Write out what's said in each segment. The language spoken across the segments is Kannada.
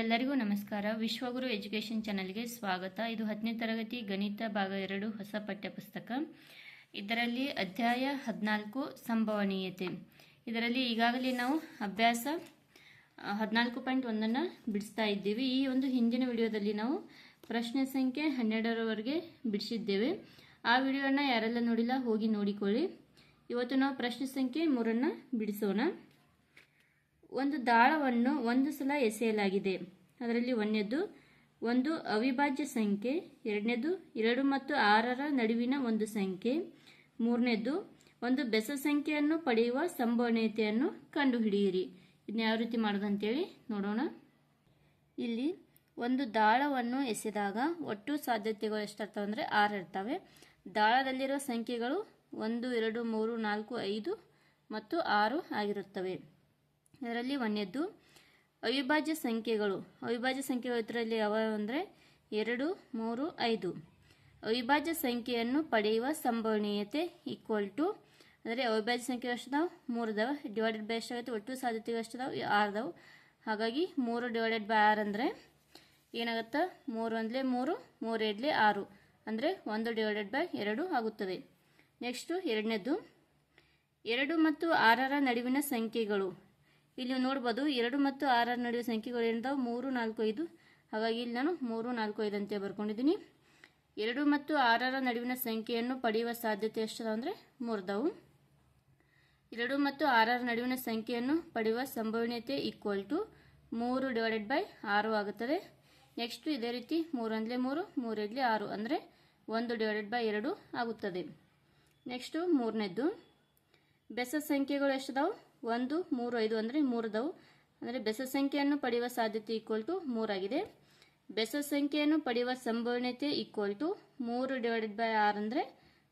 ಎಲ್ಲರಿಗೂ ನಮಸ್ಕಾರ. ವಿಶ್ವಗುರು ಎಜುಕೇಷನ್ ಚಾನಲ್ಗೆ ಸ್ವಾಗತ. ಇದು ಹತ್ತನೇ ತರಗತಿ ಗಣಿತ ಭಾಗ ಎರಡು ಹೊಸ ಪಠ್ಯಪುಸ್ತಕ. ಇದರಲ್ಲಿ ಅಧ್ಯಾಯ ಹದಿನಾಲ್ಕು ಸಂಭವನೀಯತೆ. ಇದರಲ್ಲಿ ಈಗಾಗಲೇ ನಾವು ಅಭ್ಯಾಸ ಹದಿನಾಲ್ಕು ಪಾಯಿಂಟ್ ಒಂದನ್ನು ಬಿಡಿಸ್ತಾ ಇದ್ದೀವಿ. ಈ ಒಂದು ಹಿಂದಿನ ವಿಡಿಯೋದಲ್ಲಿ ನಾವು ಪ್ರಶ್ನೆ ಸಂಖ್ಯೆ ಹನ್ನೆರಡರವರೆಗೆ ಬಿಡಿಸಿದ್ದೇವೆ. ಆ ವಿಡಿಯೋನ ಯಾರೆಲ್ಲ ನೋಡಿಲ್ಲ, ಹೋಗಿ ನೋಡಿಕೊಳ್ಳಿ. ಇವತ್ತು ನಾವು ಪ್ರಶ್ನೆ ಸಂಖ್ಯೆ ಮೂರನ್ನು ಬಿಡಿಸೋಣ. ಒಂದು ದಾಳವನ್ನು ಒಂದು ಸಲ ಎಸೆಯಲಾಗಿದೆ. ಅದರಲ್ಲಿ ಒಂದನೇದು ಒಂದು ಅವಿಭಾಜ್ಯ ಸಂಖ್ಯೆ, ಎರಡನೇದು ಎರಡು ಮತ್ತು ಆರರ ನಡುವಿನ ಒಂದು ಸಂಖ್ಯೆ, ಮೂರನೇದು ಒಂದು ಬೆಸ ಸಂಖ್ಯೆಯನ್ನು ಪಡೆಯುವ ಸಂಭವನೀಯತೆಯನ್ನು ಕಂಡುಹಿಡಿಯಿರಿ. ಇದನ್ನ ಯಾವ ರೀತಿ ಮಾಡೋದಂತೇಳಿ ನೋಡೋಣ. ಇಲ್ಲಿ ಒಂದು ದಾಳವನ್ನು ಎಸೆದಾಗ ಒಟ್ಟು ಸಾಧ್ಯತೆಗಳು ಎಷ್ಟಿರ್ತವೆ ಅಂದರೆ ಆರು ಇರ್ತವೆ. ದಾಳದಲ್ಲಿರೋ ಸಂಖ್ಯೆಗಳು ಒಂದು, ಎರಡು, ಮೂರು, ನಾಲ್ಕು, ಐದು ಮತ್ತು ಆರು ಆಗಿರುತ್ತವೆ. ಇದರಲ್ಲಿ ಒಂದನೇದ್ದು ಅವಿಭಾಜ್ಯ ಸಂಖ್ಯೆಗಳು. ಅವಿಭಾಜ್ಯ ಸಂಖ್ಯೆಗಳು ಇದರಲ್ಲಿ ಯಾವ ಅಂದರೆ ಎರಡು, ಮೂರು, ಐದು. ಅವಿಭಾಜ್ಯ ಸಂಖ್ಯೆಯನ್ನು ಪಡೆಯುವ ಸಂಭವನೀಯತೆ ಈಕ್ವಲ್ ಟು ಅಂದರೆ ಅವಿಭಾಜ್ಯ ಸಂಖ್ಯೆ ಎಷ್ಟಿದಾವೆ ಮೂರು ದವ ಡಿವೈಡೆಡ್ ಬೈ ಎಷ್ಟಾಗುತ್ತೆ ಒಟ್ಟು ಸಾಧ್ಯತೆಗಳು ಎಷ್ಟಿದಾವೆ ಆರು ಹಾಗಾಗಿ ಮೂರು ಡಿವೈಡೆಡ್ ಬೈ ಆರು ಅಂದರೆ ಏನಾಗುತ್ತೆ? ಮೂರು ಒಂದಲೇ ಮೂರು ಮೂರು ಎರಡಲೇ ಆರು. ಅಂದರೆ ಒಂದು ಡಿವೈಡೆಡ್ ಬೈ ಎರಡು ಆಗುತ್ತದೆ. ನೆಕ್ಸ್ಟು ಎರಡನೇದು ಎರಡು ಮತ್ತು ಆರರ ನಡುವಿನ ಸಂಖ್ಯೆಗಳು. ಇಲ್ಲಿ ನೋಡ್ಬೋದು ಎರಡು ಮತ್ತು ಆರರ ನಡುವೆ ಸಂಖ್ಯೆಗಳು ಏನಿದಾವೆ ಮೂರು, ನಾಲ್ಕು, ಐದು. ಹಾಗಾಗಿ ಇಲ್ಲಿ ನಾನು ಮೂರು, ನಾಲ್ಕು, ಐದು ಅಂತ ಬರ್ಕೊಂಡಿದ್ದೀನಿ. ಎರಡು ಮತ್ತು ಆರರ ನಡುವಿನ ಸಂಖ್ಯೆಯನ್ನು ಪಡೆಯುವ ಸಾಧ್ಯತೆ ಎಷ್ಟಿದೆ ಅಂದರೆ ಮೂರ್ದವು. ಎರಡು ಮತ್ತು ಆರರ ನಡುವಿನ ಸಂಖ್ಯೆಯನ್ನು ಪಡೆಯುವ ಸಂಭವನೀಯತೆ ಈಕ್ವಲ್ ಟು ಮೂರು ಡಿವೈಡೆಡ್ ಬೈ ಆರು ಆಗುತ್ತದೆ. ನೆಕ್ಸ್ಟು ಇದೇ ರೀತಿ ಮೂರು ಅಂದಲೇ ಮೂರು ಮೂರು ಎರಡಲೇ ಆರು ಅಂದರೆ ಒಂದು ಡಿವೈಡೆಡ್ ಬೈ ಎರಡು ಆಗುತ್ತದೆ. ನೆಕ್ಸ್ಟು ಮೂರನೇದ್ದು, ಬೆಸ ಸಂಖ್ಯೆಗಳು ಎಷ್ಟಿದಾವೆ? ಒಂದು, ಮೂರು, ಐದು ಅಂದರೆ ಮೂರದವು. ಅಂದರೆ ಬೆಸ ಸಂಖ್ಯೆಯನ್ನು ಪಡೆಯುವ ಸಾಧ್ಯತೆ ಈಕ್ವಲ್ ಟು ಮೂರಾಗಿದೆ ಬೆಸ ಸಂಖ್ಯೆಯನ್ನು ಪಡೆಯುವ ಸಂಭವನೀಯತೆ ಈಕ್ವಲ್ ಟು ಮೂರು ಡಿವೈಡೆಡ್ ಬೈ ಆರು ಅಂದರೆ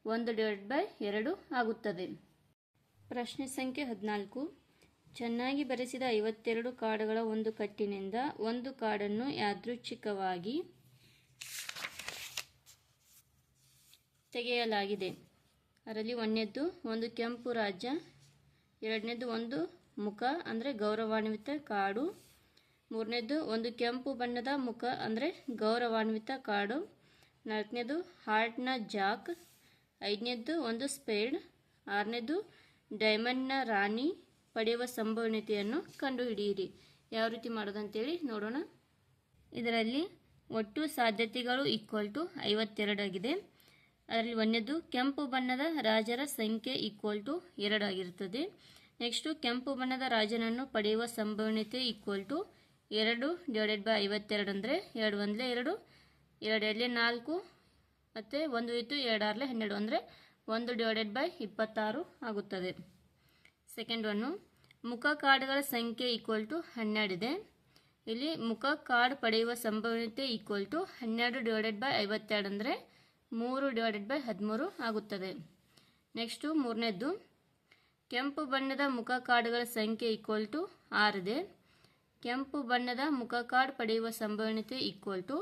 ಒಂದು ಡಿವೈಡೆಡ್ ಬೈ ಎರಡು ಆಗುತ್ತದೆ. ಪ್ರಶ್ನೆ ಸಂಖ್ಯೆ ಹದಿನಾಲ್ಕು. ಚೆನ್ನಾಗಿ ಬರೆಸಿದ ಐವತ್ತೆರಡು ಕಾರ್ಡ್ಗಳ ಒಂದು ಕಟ್ಟಿನಿಂದ ಒಂದು ಕಾರ್ಡನ್ನು ಯಾದೃಚ್ಛಿಕವಾಗಿ ತೆಗೆಯಲಾಗಿದೆ. ಅದರಲ್ಲಿ ಒಂದನೇದ್ದು ಒಂದು ಕೆಂಪು ರಾಜ್ಯ ಎರಡನೇದು ಒಂದು ಮುಖ ಅಂದರೆ ಗೌರವಾನ್ವಿತ ಕಾಡು. ಮೂರನೇದು ಒಂದು ಕೆಂಪು ಬಣ್ಣದ ಮುಖ ಅಂದರೆ ಗೌರವಾನ್ವಿತ ಕಾಡು. ನಾಲ್ಕನೇದು ಹಾರ್ಟ್ನ ಜಾಕ್. ಐದನೇದು ಒಂದು ಸ್ಪೇಡ್. ಆರನೇದು ಡೈಮಂಡ್ನ ರಾಣಿ. ಪಡೆಯುವ ಸಂಭವನೀಯತೆಯನ್ನು ಕಂಡುಹಿಡಿಯಿರಿ. ಯಾವ ರೀತಿ ಮಾಡೋದಂತೇಳಿ ನೋಡೋಣ. ಇದರಲ್ಲಿ ಒಟ್ಟು ಸಾಧ್ಯತೆಗಳು ಈಕ್ವಲ್ ಟು ಐವತ್ತೆರಡಾಗಿದೆ ಅದರಲ್ಲಿ ಒಂದನೇದು ಕೆಂಪು ಬಣ್ಣದ ರಾಜರ ಸಂಖ್ಯೆ ಈಕ್ವಲ್ ಟು ಎರಡಾಗಿರುತ್ತದೆ ನೆಕ್ಸ್ಟು ಕೆಂಪು ಬಣ್ಣದ ರಾಜನನ್ನು ಪಡೆಯುವ ಸಂಭವನೀಯತೆ ಈಕ್ವಲ್ ಟು ಎರಡು ಡಿವೈಡೆಡ್ ಬೈ ಐವತ್ತೆರಡು ಅಂದರೆ ಎರಡು ಒಂದಲೇ ಎರಡು ಎರಡು ಎರಡಲೇ ನಾಲ್ಕು, ಮತ್ತು ಒಂದು ಇತ್ತು ಆರಲೇ ಹನ್ನೆರಡು ಅಂದರೆ ಒಂದು ಡಿವೈಡೆಡ್ ಬೈ ಇಪ್ಪತ್ತಾರು ಆಗುತ್ತದೆ. ಸೆಕೆಂಡ್ ಒನ್ನು ಮುಖ ಕಾರ್ಡ್ಗಳ ಸಂಖ್ಯೆ ಈಕ್ವಲ್ ಟು ಹನ್ನೆರಡಿದೆ ಇಲ್ಲಿ ಮುಖ ಕಾರ್ಡ್ ಪಡೆಯುವ ಸಂಭವನೀಯತೆ ಈಕ್ವಲ್ ಟು ಹನ್ನೆರಡು ಡಿವೈಡೆಡ್ ಬೈ ಐವತ್ತೆರಡು ಅಂದರೆ ಮೂರು ಡಿವೈಡೆಡ್ ಬೈ ಹದಿಮೂರು ಆಗುತ್ತದೆ. ನೆಕ್ಸ್ಟು ಮೂರನೇದ್ದು, ಕೆಂಪು ಬಣ್ಣದ ಮುಖ ಕಾರ್ಡ್ಗಳ ಸಂಖ್ಯೆ ಈಕ್ವಲ್ ಟು ಆರಿದೆ ಕೆಂಪು ಬಣ್ಣದ ಮುಖ ಕಾರ್ಡ್ ಪಡೆಯುವ ಸಂಭವನೀಯತೆ ಈಕ್ವಲ್ ಟು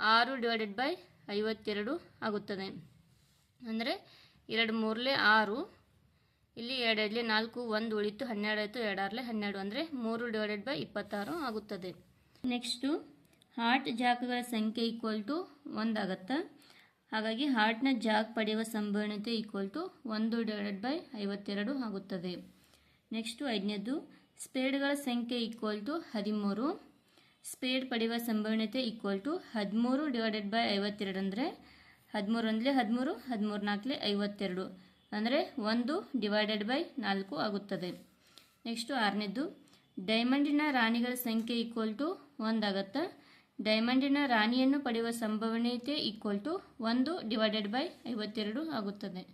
ಆರು ಡಿವೈಡೆಡ್ ಬೈ ಐವತ್ತೆರಡು ಆಗುತ್ತದೆ. ಅಂದರೆ, ಎರಡು ಮೂರಲೆ ಆರು, ಇಲ್ಲಿ ಎರಡು ಎರಡಲೇ ನಾಲ್ಕು, ಒಂದು ಉಳಿತು ಹನ್ನೆರಡು ಆಯಿತು ಎರಡಾರಲೇ ಹನ್ನೆರಡು, ಅಂದರೆ ಮೂರು ಡಿವೈಡೆಡ್ ಬೈ ಇಪ್ಪತ್ತಾರು ಆಗುತ್ತದೆ. ನೆಕ್ಸ್ಟು ಹಾರ್ಟ್ ಜಾಕಗಳ ಸಂಖ್ಯೆ ಈಕ್ವಲ್ ಟು ಒಂದಾಗತ್ತೆ ಹಾಗಾಗಿ ಹಾರ್ಟ್ನ ಜಾಗ್ ಪಡೆಯುವ ಸಂಭವನೀಯತೆ ಈಕ್ವಲ್ ಟು ಒಂದು ಡಿವೈಡೆಡ್ ಬೈ ಐವತ್ತೆರಡು ಆಗುತ್ತದೆ. ನೆಕ್ಸ್ಟು ಐದನೇದು ಸ್ಪೇಡ್ಗಳ ಸಂಖ್ಯೆ ಈಕ್ವಲ್ ಟು ಹದಿಮೂರು. ಸ್ಪೇಡ್ ಪಡೆಯುವ ಸಂಭವನೀಯತೆ ಈಕ್ವಲ್ ಟು ಹದಿಮೂರು ಡಿವೈಡೆಡ್ ಬೈ ಐವತ್ತೆರಡು ಅಂದರೆ ಹದಿಮೂರು ಅಂದಲೇ ಹದಿಮೂರು ಹದಿಮೂರು ನಾಲ್ಕಲೇ ಐವತ್ತೆರಡು ಅಂದರೆ ಒಂದು ಡಿವೈಡೆಡ್ ಬೈ ನಾಲ್ಕು ಆಗುತ್ತದೆ. ನೆಕ್ಸ್ಟು ಆರನೇದು ಡೈಮಂಡಿನ ರಾಣಿಗಳ ಸಂಖ್ಯೆ ಈಕ್ವಲ್ ಟು ಒಂದಾಗತ್ತೆ? ಡೈಮಂಡಿನ ರಾಣಿಯನ್ನು ಪಡೆಯುವ ಸಂಭವನೀಯತೆ ಈಕ್ವಲ್ ಟು ಒಂದು ಡಿವೈಡೆಡ್ ಬೈ ಐವತ್ತೆರಡು ಆಗುತ್ತದೆ.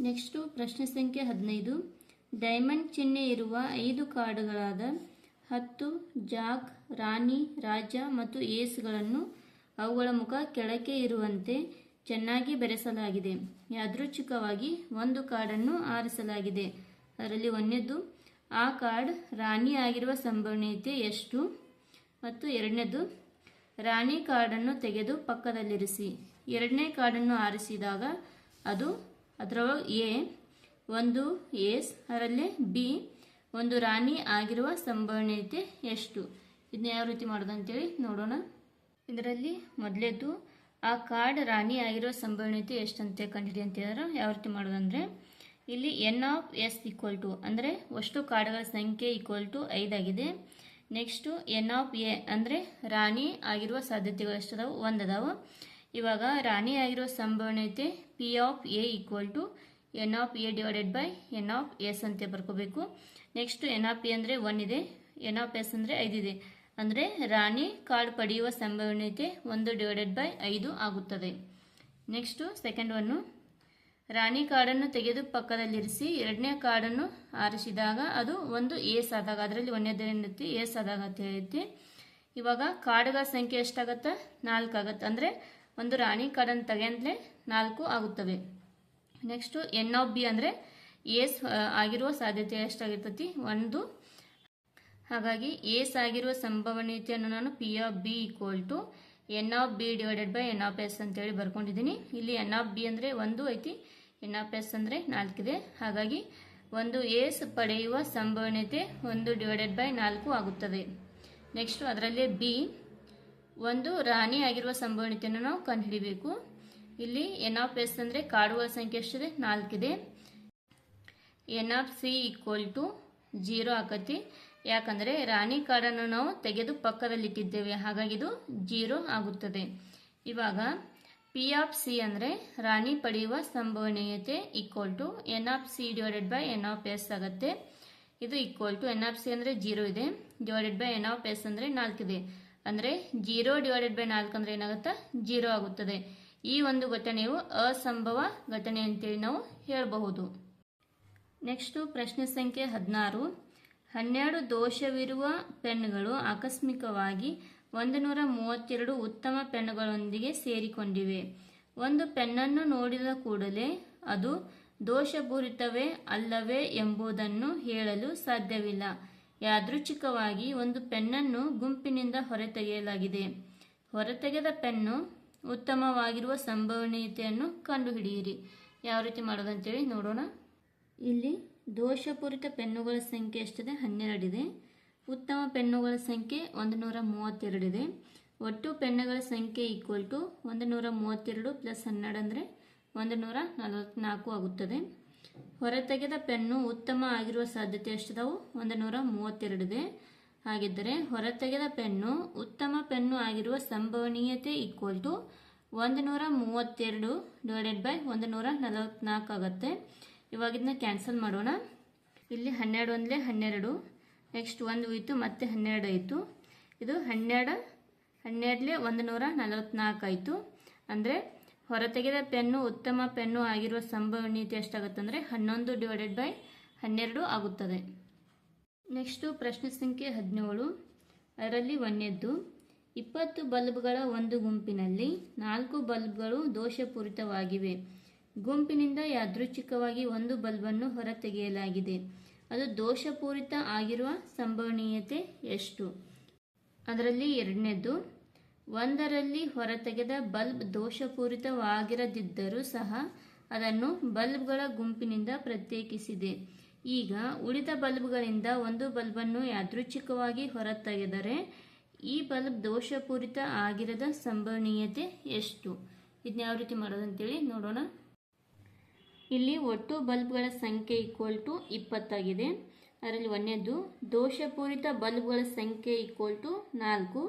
ನೆಕ್ಸ್ಟು ಪ್ರಶ್ನೆ ಸಂಖ್ಯೆ ಹದಿನೈದು. ಡೈಮಂಡ್ ಚಿಹ್ನೆ ಇರುವ ಐದು ಕಾರ್ಡ್ಗಳಾದ ಹತ್ತು, ಜಾಕ್, ರಾಣಿ, ರಾಜ ಮತ್ತು ಏಸ್ಗಳನ್ನು ಅವುಗಳ ಮುಖ ಕೆಳಕ್ಕೆ ಇರುವಂತೆ ಚೆನ್ನಾಗಿ ಬೆರೆಸಲಾಗಿದೆ. ಯಾದೃಚ್ಛಿಕವಾಗಿ ಒಂದು ಕಾರ್ಡನ್ನು ಆರಿಸಲಾಗಿದೆ. ಅದರಲ್ಲಿ ಒಂದನೇದು, ಆ ಕಾರ್ಡ್ ರಾಣಿ ಆಗಿರುವ ಸಂಭವನೀಯತೆ ಎಷ್ಟು? ಮತ್ತು ಎರಡನೇದು ರಾಣಿ ಕಾರ್ಡನ್ನು ತೆಗೆದು ಪಕ್ಕದಲ್ಲಿರಿಸಿ. ಎರಡನೇ ಕಾರ್ಡನ್ನು ಆರಿಸಿದಾಗ ಅದು ಅದರ ಎ, ಒಂದು ಎಸ್, ಅದರಲ್ಲಿ ಬಿ, ಒಂದು ರಾಣಿ ಆಗಿರುವ ಸಂಭವನೀಯತೆ ಎಷ್ಟು? ಇದನ್ನ ಯಾವ ರೀತಿ ಮಾಡೋದು ಅಂತೇಳಿ ನೋಡೋಣ. ಇದರಲ್ಲಿ ಮೊದಲೇದು, ಆ ಕಾರ್ಡ್ ರಾಣಿ ಆಗಿರೋ ಸಂಭವನೀಯತೆ ಎಷ್ಟಂತೆ ಕಂಡಿಡಿ ಅಂತ ಹೇಳಿದ್ರೆ ಯಾವ ರೀತಿ ಮಾಡೋದಂದರೆ, ಇಲ್ಲಿ N of S equal to ಅಂದರೆ ಅಷ್ಟು ಕಾರ್ಡ್ಗಳ ಸಂಖ್ಯೆ ಈಕ್ವಲ್ ಟು ಐದಾಗಿದೆ. ನೆಕ್ಸ್ಟು ಎನ್ ಆಫ್ ಎ ಅಂದರೆ ರಾಣಿ ಆಗಿರುವ ಸಾಧ್ಯತೆಗಳು ಎಷ್ಟದಾವು ಒಂದದಾವು ಇವಾಗ ರಾಣಿ ಆಗಿರೋ ಸಂಭವನೀಯತೆ P of A equal to N of A divided by N of S ಅಂತ ಬರ್ಕೋಬೇಕು. ನೆಕ್ಸ್ಟ್ ಎನ್ ಆಫ್ ಎ ಅಂದರೆ ಒನ್ ಇದೆ. ಎನ್ ಆಫ್ ಎಸ್ ಅಂದರೆ ಐದಿದೆ ಅಂದರೆ ರಾಣಿ ಕಾರ್ಡ್ ಪಡೆಯುವ ಸಂಭವನೀಯತೆ ಒಂದು ಡಿವೈಡೆಡ್ ಬೈ ಐದು ಆಗುತ್ತದೆ. ನೆಕ್ಸ್ಟು ಸೆಕೆಂಡ್ ಒನ್ನು ರಾಣಿ ಕಾರ್ಡನ್ನು ತೆಗೆದು ಪಕ್ಕದಲ್ಲಿರಿಸಿ ಎರಡನೇ ಕಾರ್ಡನ್ನು ಆರಿಸಿದಾಗ ಅದು ಒಂದು ಏಸ್ ಆದಾಗ ಅದರಲ್ಲಿ ಒಂದನೇದೇನೈತಿ ಏಸ್ ಆದಾಗ ಅಂತ ಐತಿ ಇವಾಗ ಕಾರ್ಡ್ಗಳ ಸಂಖ್ಯೆ ಎಷ್ಟಾಗತ್ತೆ? ನಾಲ್ಕು ಆಗತ್ತೆ. ಅಂದರೆ ಒಂದು ರಾಣಿ ಕಾರ್ಡನ್ನು ತೆಗೆಯಂತಲೇ ನಾಲ್ಕು ಆಗುತ್ತವೆ. ನೆಕ್ಸ್ಟು ಎನ್ ಆಫ್ ಬಿ ಅಂದರೆ ಏಸ್ ಆಗಿರುವ ಸಾಧ್ಯತೆ ಎಷ್ಟಾಗಿರ್ತತಿ? ಒಂದು. ಹಾಗಾಗಿ ಏಸ್ ಆಗಿರುವ ಸಂಭವನೀಯತೆಯನ್ನು ನಾನು P of B equal to N of B divided by N of S ಅಂತೇಳಿ ಬರ್ಕೊಂಡಿದ್ದೀನಿ. ಇಲ್ಲಿ ಎನ್ ಆಫ್ ಬಿ ಅಂದರೆ ಒಂದು ಐತಿ ಎನ್ ಆಫ್ ಎಸ್ ಅಂದರೆ ನಾಲ್ಕಿದೆ. ಹಾಗಾಗಿ ಒಂದು ಏಸ್ ಪಡೆಯುವ ಸಂಭವನೀಯತೆ ಒಂದು ಡಿವೈಡೆಡ್ ಬೈ ನಾಲ್ಕು ಆಗುತ್ತದೆ. ನೆಕ್ಸ್ಟು ಅದರಲ್ಲೇ ಬಿ. ಒಂದು ರಾಣಿ ಆಗಿರುವ ಸಂಭವನೀಯತೆಯನ್ನು ನಾವು ಕಂಡುಹಿಡಿಬೇಕು. ಇಲ್ಲಿ ಎನ್ ಆಫ್ ಎಸ್ ಅಂದರೆ ಕಾಡುವ ಸಂಖ್ಯೆ ಎಷ್ಟಿದೆ? ನಾಲ್ಕಿದೆ. N of C equal to zero ಆಕತಿ. ಯಾಕಂದರೆ ರಾಣಿ ಕಾಡನ್ನು ನಾವು ತೆಗೆದು ಪಕ್ಕದಲ್ಲಿಟ್ಟಿದ್ದೇವೆ. ಹಾಗಾಗಿ ಇದು ಜೀರೋ ಆಗುತ್ತದೆ. ಇವಾಗ ಪಿ ಆಫ್ ಸಿ ಅಂದರೆ ರಾಣಿ ಪಡೆಯುವ ಸಂಭವನೀಯತೆ equal to N of C divided by N of S ಆಗುತ್ತೆ. ಇದು equal to N of C ಅಂದರೆ ಜೀರೋ ಇದೆ. Divided by N of S ಅಂದರೆ ನಾಲ್ಕಿದೆ ಅಂದರೆ ಜೀರೋ ಡಿವೈಡೆಡ್ ಬೈ ನಾಲ್ಕು ಅಂದರೆ ಏನಾಗುತ್ತೆ? ಜೀರೋ ಆಗುತ್ತದೆ. ಈ ಒಂದು ಘಟನೆಯು ಅಸಂಭವ ಘಟನೆ ಅಂತೇಳಿ ನಾವು ಹೇಳಬಹುದು. ನೆಕ್ಸ್ಟು ಪ್ರಶ್ನೆ ಸಂಖ್ಯೆ ಹದಿನಾರು. ಹನ್ನೆರಡು ದೋಷವಿರುವ ಪೆನ್ಗಳು ಆಕಸ್ಮಿಕವಾಗಿ ಒಂದು ನೂರ ಮೂವತ್ತೆರಡು ಉತ್ತಮ ಪೆನ್ನುಗಳೊಂದಿಗೆ ಸೇರಿಕೊಂಡಿವೆ. ಒಂದು ಪೆನ್ನನ್ನು ನೋಡಿದ ಕೂಡಲೇ ಅದು ದೋಷಪೂರಿತವೇ ಅಲ್ಲವೇ ಎಂಬುದನ್ನು ಹೇಳಲು ಸಾಧ್ಯವಿಲ್ಲ. ಯಾದೃಚ್ಛಿಕವಾಗಿ ಒಂದು ಪೆನ್ನನ್ನು ಗುಂಪಿನಿಂದ ಹೊರತೆಗೆಯಲಾಗಿದೆ. ಹೊರತೆಗೆದ ಪೆನ್ನು ಉತ್ತಮವಾಗಿರುವ ಸಂಭವನೀಯತೆಯನ್ನು ಕಂಡುಹಿಡಿಯಿರಿ. ಯಾವ ರೀತಿ ಮಾಡೋದಂತೇಳಿ ನೋಡೋಣ. ಇಲ್ಲಿ ದೋಷಪೂರಿತ ಪೆನ್ನುಗಳ ಸಂಖ್ಯೆ ಎಷ್ಟಿದೆ? ಹನ್ನೆರಡಿದೆ. ಉತ್ತಮ ಪೆನ್ನುಗಳ ಸಂಖ್ಯೆ ಒಂದು ನೂರ ಮೂವತ್ತೆರಡಿದೆ ಒಟ್ಟು ಪೆನ್ನುಗಳ ಸಂಖ್ಯೆ ಈಕ್ವಲ್ ಟು ಒಂದು ನೂರ ಮೂವತ್ತೆರಡು ಪ್ಲಸ್ ಹನ್ನೆರಡು ಅಂದರೆ ಒಂದು ನೂರ ನಲವತ್ತ್ನಾಲ್ಕು ಆಗುತ್ತದೆ. ಹೊರತೆಗೆದ ಪೆನ್ನು ಉತ್ತಮ ಆಗಿರುವ ಸಾಧ್ಯತೆ ಎಷ್ಟಿದಾವು? ಒಂದು ನೂರ ಮೂವತ್ತೆರಡಿದೆ ಹಾಗಿದ್ದರೆ ಹೊರತೆಗೆದ ಪೆನ್ನು ಉತ್ತಮ ಪೆನ್ನು ಆಗಿರುವ ಸಂಭವನೀಯತೆ ಈಕ್ವಲ್ ಟು ಒಂದು ನೂರ ಮೂವತ್ತೆರಡು ಡಿವೈಡೆಡ್ ಬೈ ಒಂದು ನೂರ ನಲವತ್ತ್ನಾಲ್ಕು ಆಗುತ್ತೆ. ಇವಾಗ ಇದನ್ನ ಕ್ಯಾನ್ಸಲ್ ಮಾಡೋಣ. ಇಲ್ಲಿ ಹನ್ನೆರಡು ಒಂದಲೇ ಹನ್ನೆರಡು. ನೆಕ್ಸ್ಟ್ ಒಂದು ಹೋಯಿತು, ಮತ್ತೆ ಹನ್ನೆರಡು ಆಯಿತು. ಇದು ಹನ್ನೆರಡು ಹನ್ನೆರಡಲೇ ಒಂದು ನೂರ ನಲವತ್ತ್ನಾಲ್ಕು ಆಯಿತು. ಅಂದರೆ ಹೊರತೆಗೆದ ಪೆನ್ನು, ಉತ್ತಮ ಪೆನ್ನು ಆಗಿರುವ ಸಂಭವನೀಯತೆ ಎಷ್ಟಾಗುತ್ತೆ ಅಂದರೆ ಹನ್ನೊಂದು ಡಿವೈಡೆಡ್ ಬೈ ಹನ್ನೆರಡು ಆಗುತ್ತದೆ. ನೆಕ್ಸ್ಟು ಪ್ರಶ್ನೆ ಸಂಖ್ಯೆ ಹದಿನೇಳು. ಅದರಲ್ಲಿ ಒಂದೆದ್ದು, ಇಪ್ಪತ್ತು ಬಲ್ಬ್ಗಳ ಒಂದು ಗುಂಪಿನಲ್ಲಿ ನಾಲ್ಕು ಬಲ್ಬ್ಗಳು ದೋಷಪೂರಿತವಾಗಿವೆ. ಗುಂಪಿನಿಂದ ಯಾದೃಚ್ಛಿಕವಾಗಿ ಒಂದು ಬಲ್ಬನ್ನು ಹೊರತೆಗೆಯಲಾಗಿದೆ ಅದು ದೋಷಪೂರಿತ ಆಗಿರುವ ಸಂಭವನೀಯತೆ ಎಷ್ಟು? ಅದರಲ್ಲಿ ಎರಡನೇದು, ಒಂದರಲ್ಲಿ ಹೊರತೆಗೆದ ಬಲ್ಬ್ ದೋಷಪೂರಿತವಾಗಿರದಿದ್ದರೂ ಸಹ ಅದನ್ನು ಬಲ್ಬ್ಗಳ ಗುಂಪಿನಿಂದ ಪ್ರತ್ಯೇಕಿಸಿದೆ. ಈಗ ಉಳಿದ ಬಲ್ಬ್ಗಳಿಂದ ಒಂದು ಬಲ್ಬನ್ನು ಯಾದೃಚ್ಛಿಕವಾಗಿ ಹೊರತೆಗೆದರೆ ಈ ಬಲ್ಬ್ ದೋಷಪೂರಿತ ಆಗಿರದ ಸಂಭವನೀಯತೆ ಎಷ್ಟು? ಇದನ್ನ ಯಾವ ರೀತಿ ಮಾಡೋದಂತೇಳಿ ನೋಡೋಣ. ಇಲ್ಲಿ ಒಟ್ಟು ಬಲ್ಬ್ಗಳ ಸಂಖ್ಯೆ ಈಕ್ವಲ್ ಟು ಇಪ್ಪತ್ತಾಗಿದೆ. ಅದರಲ್ಲಿ ಒಂದನೇದು, ದೋಷಪೂರಿತ ಬಲ್ಬ್ಗಳ ಸಂಖ್ಯೆ ಈಕ್ವಲ್ ಟು ನಾಲ್ಕು.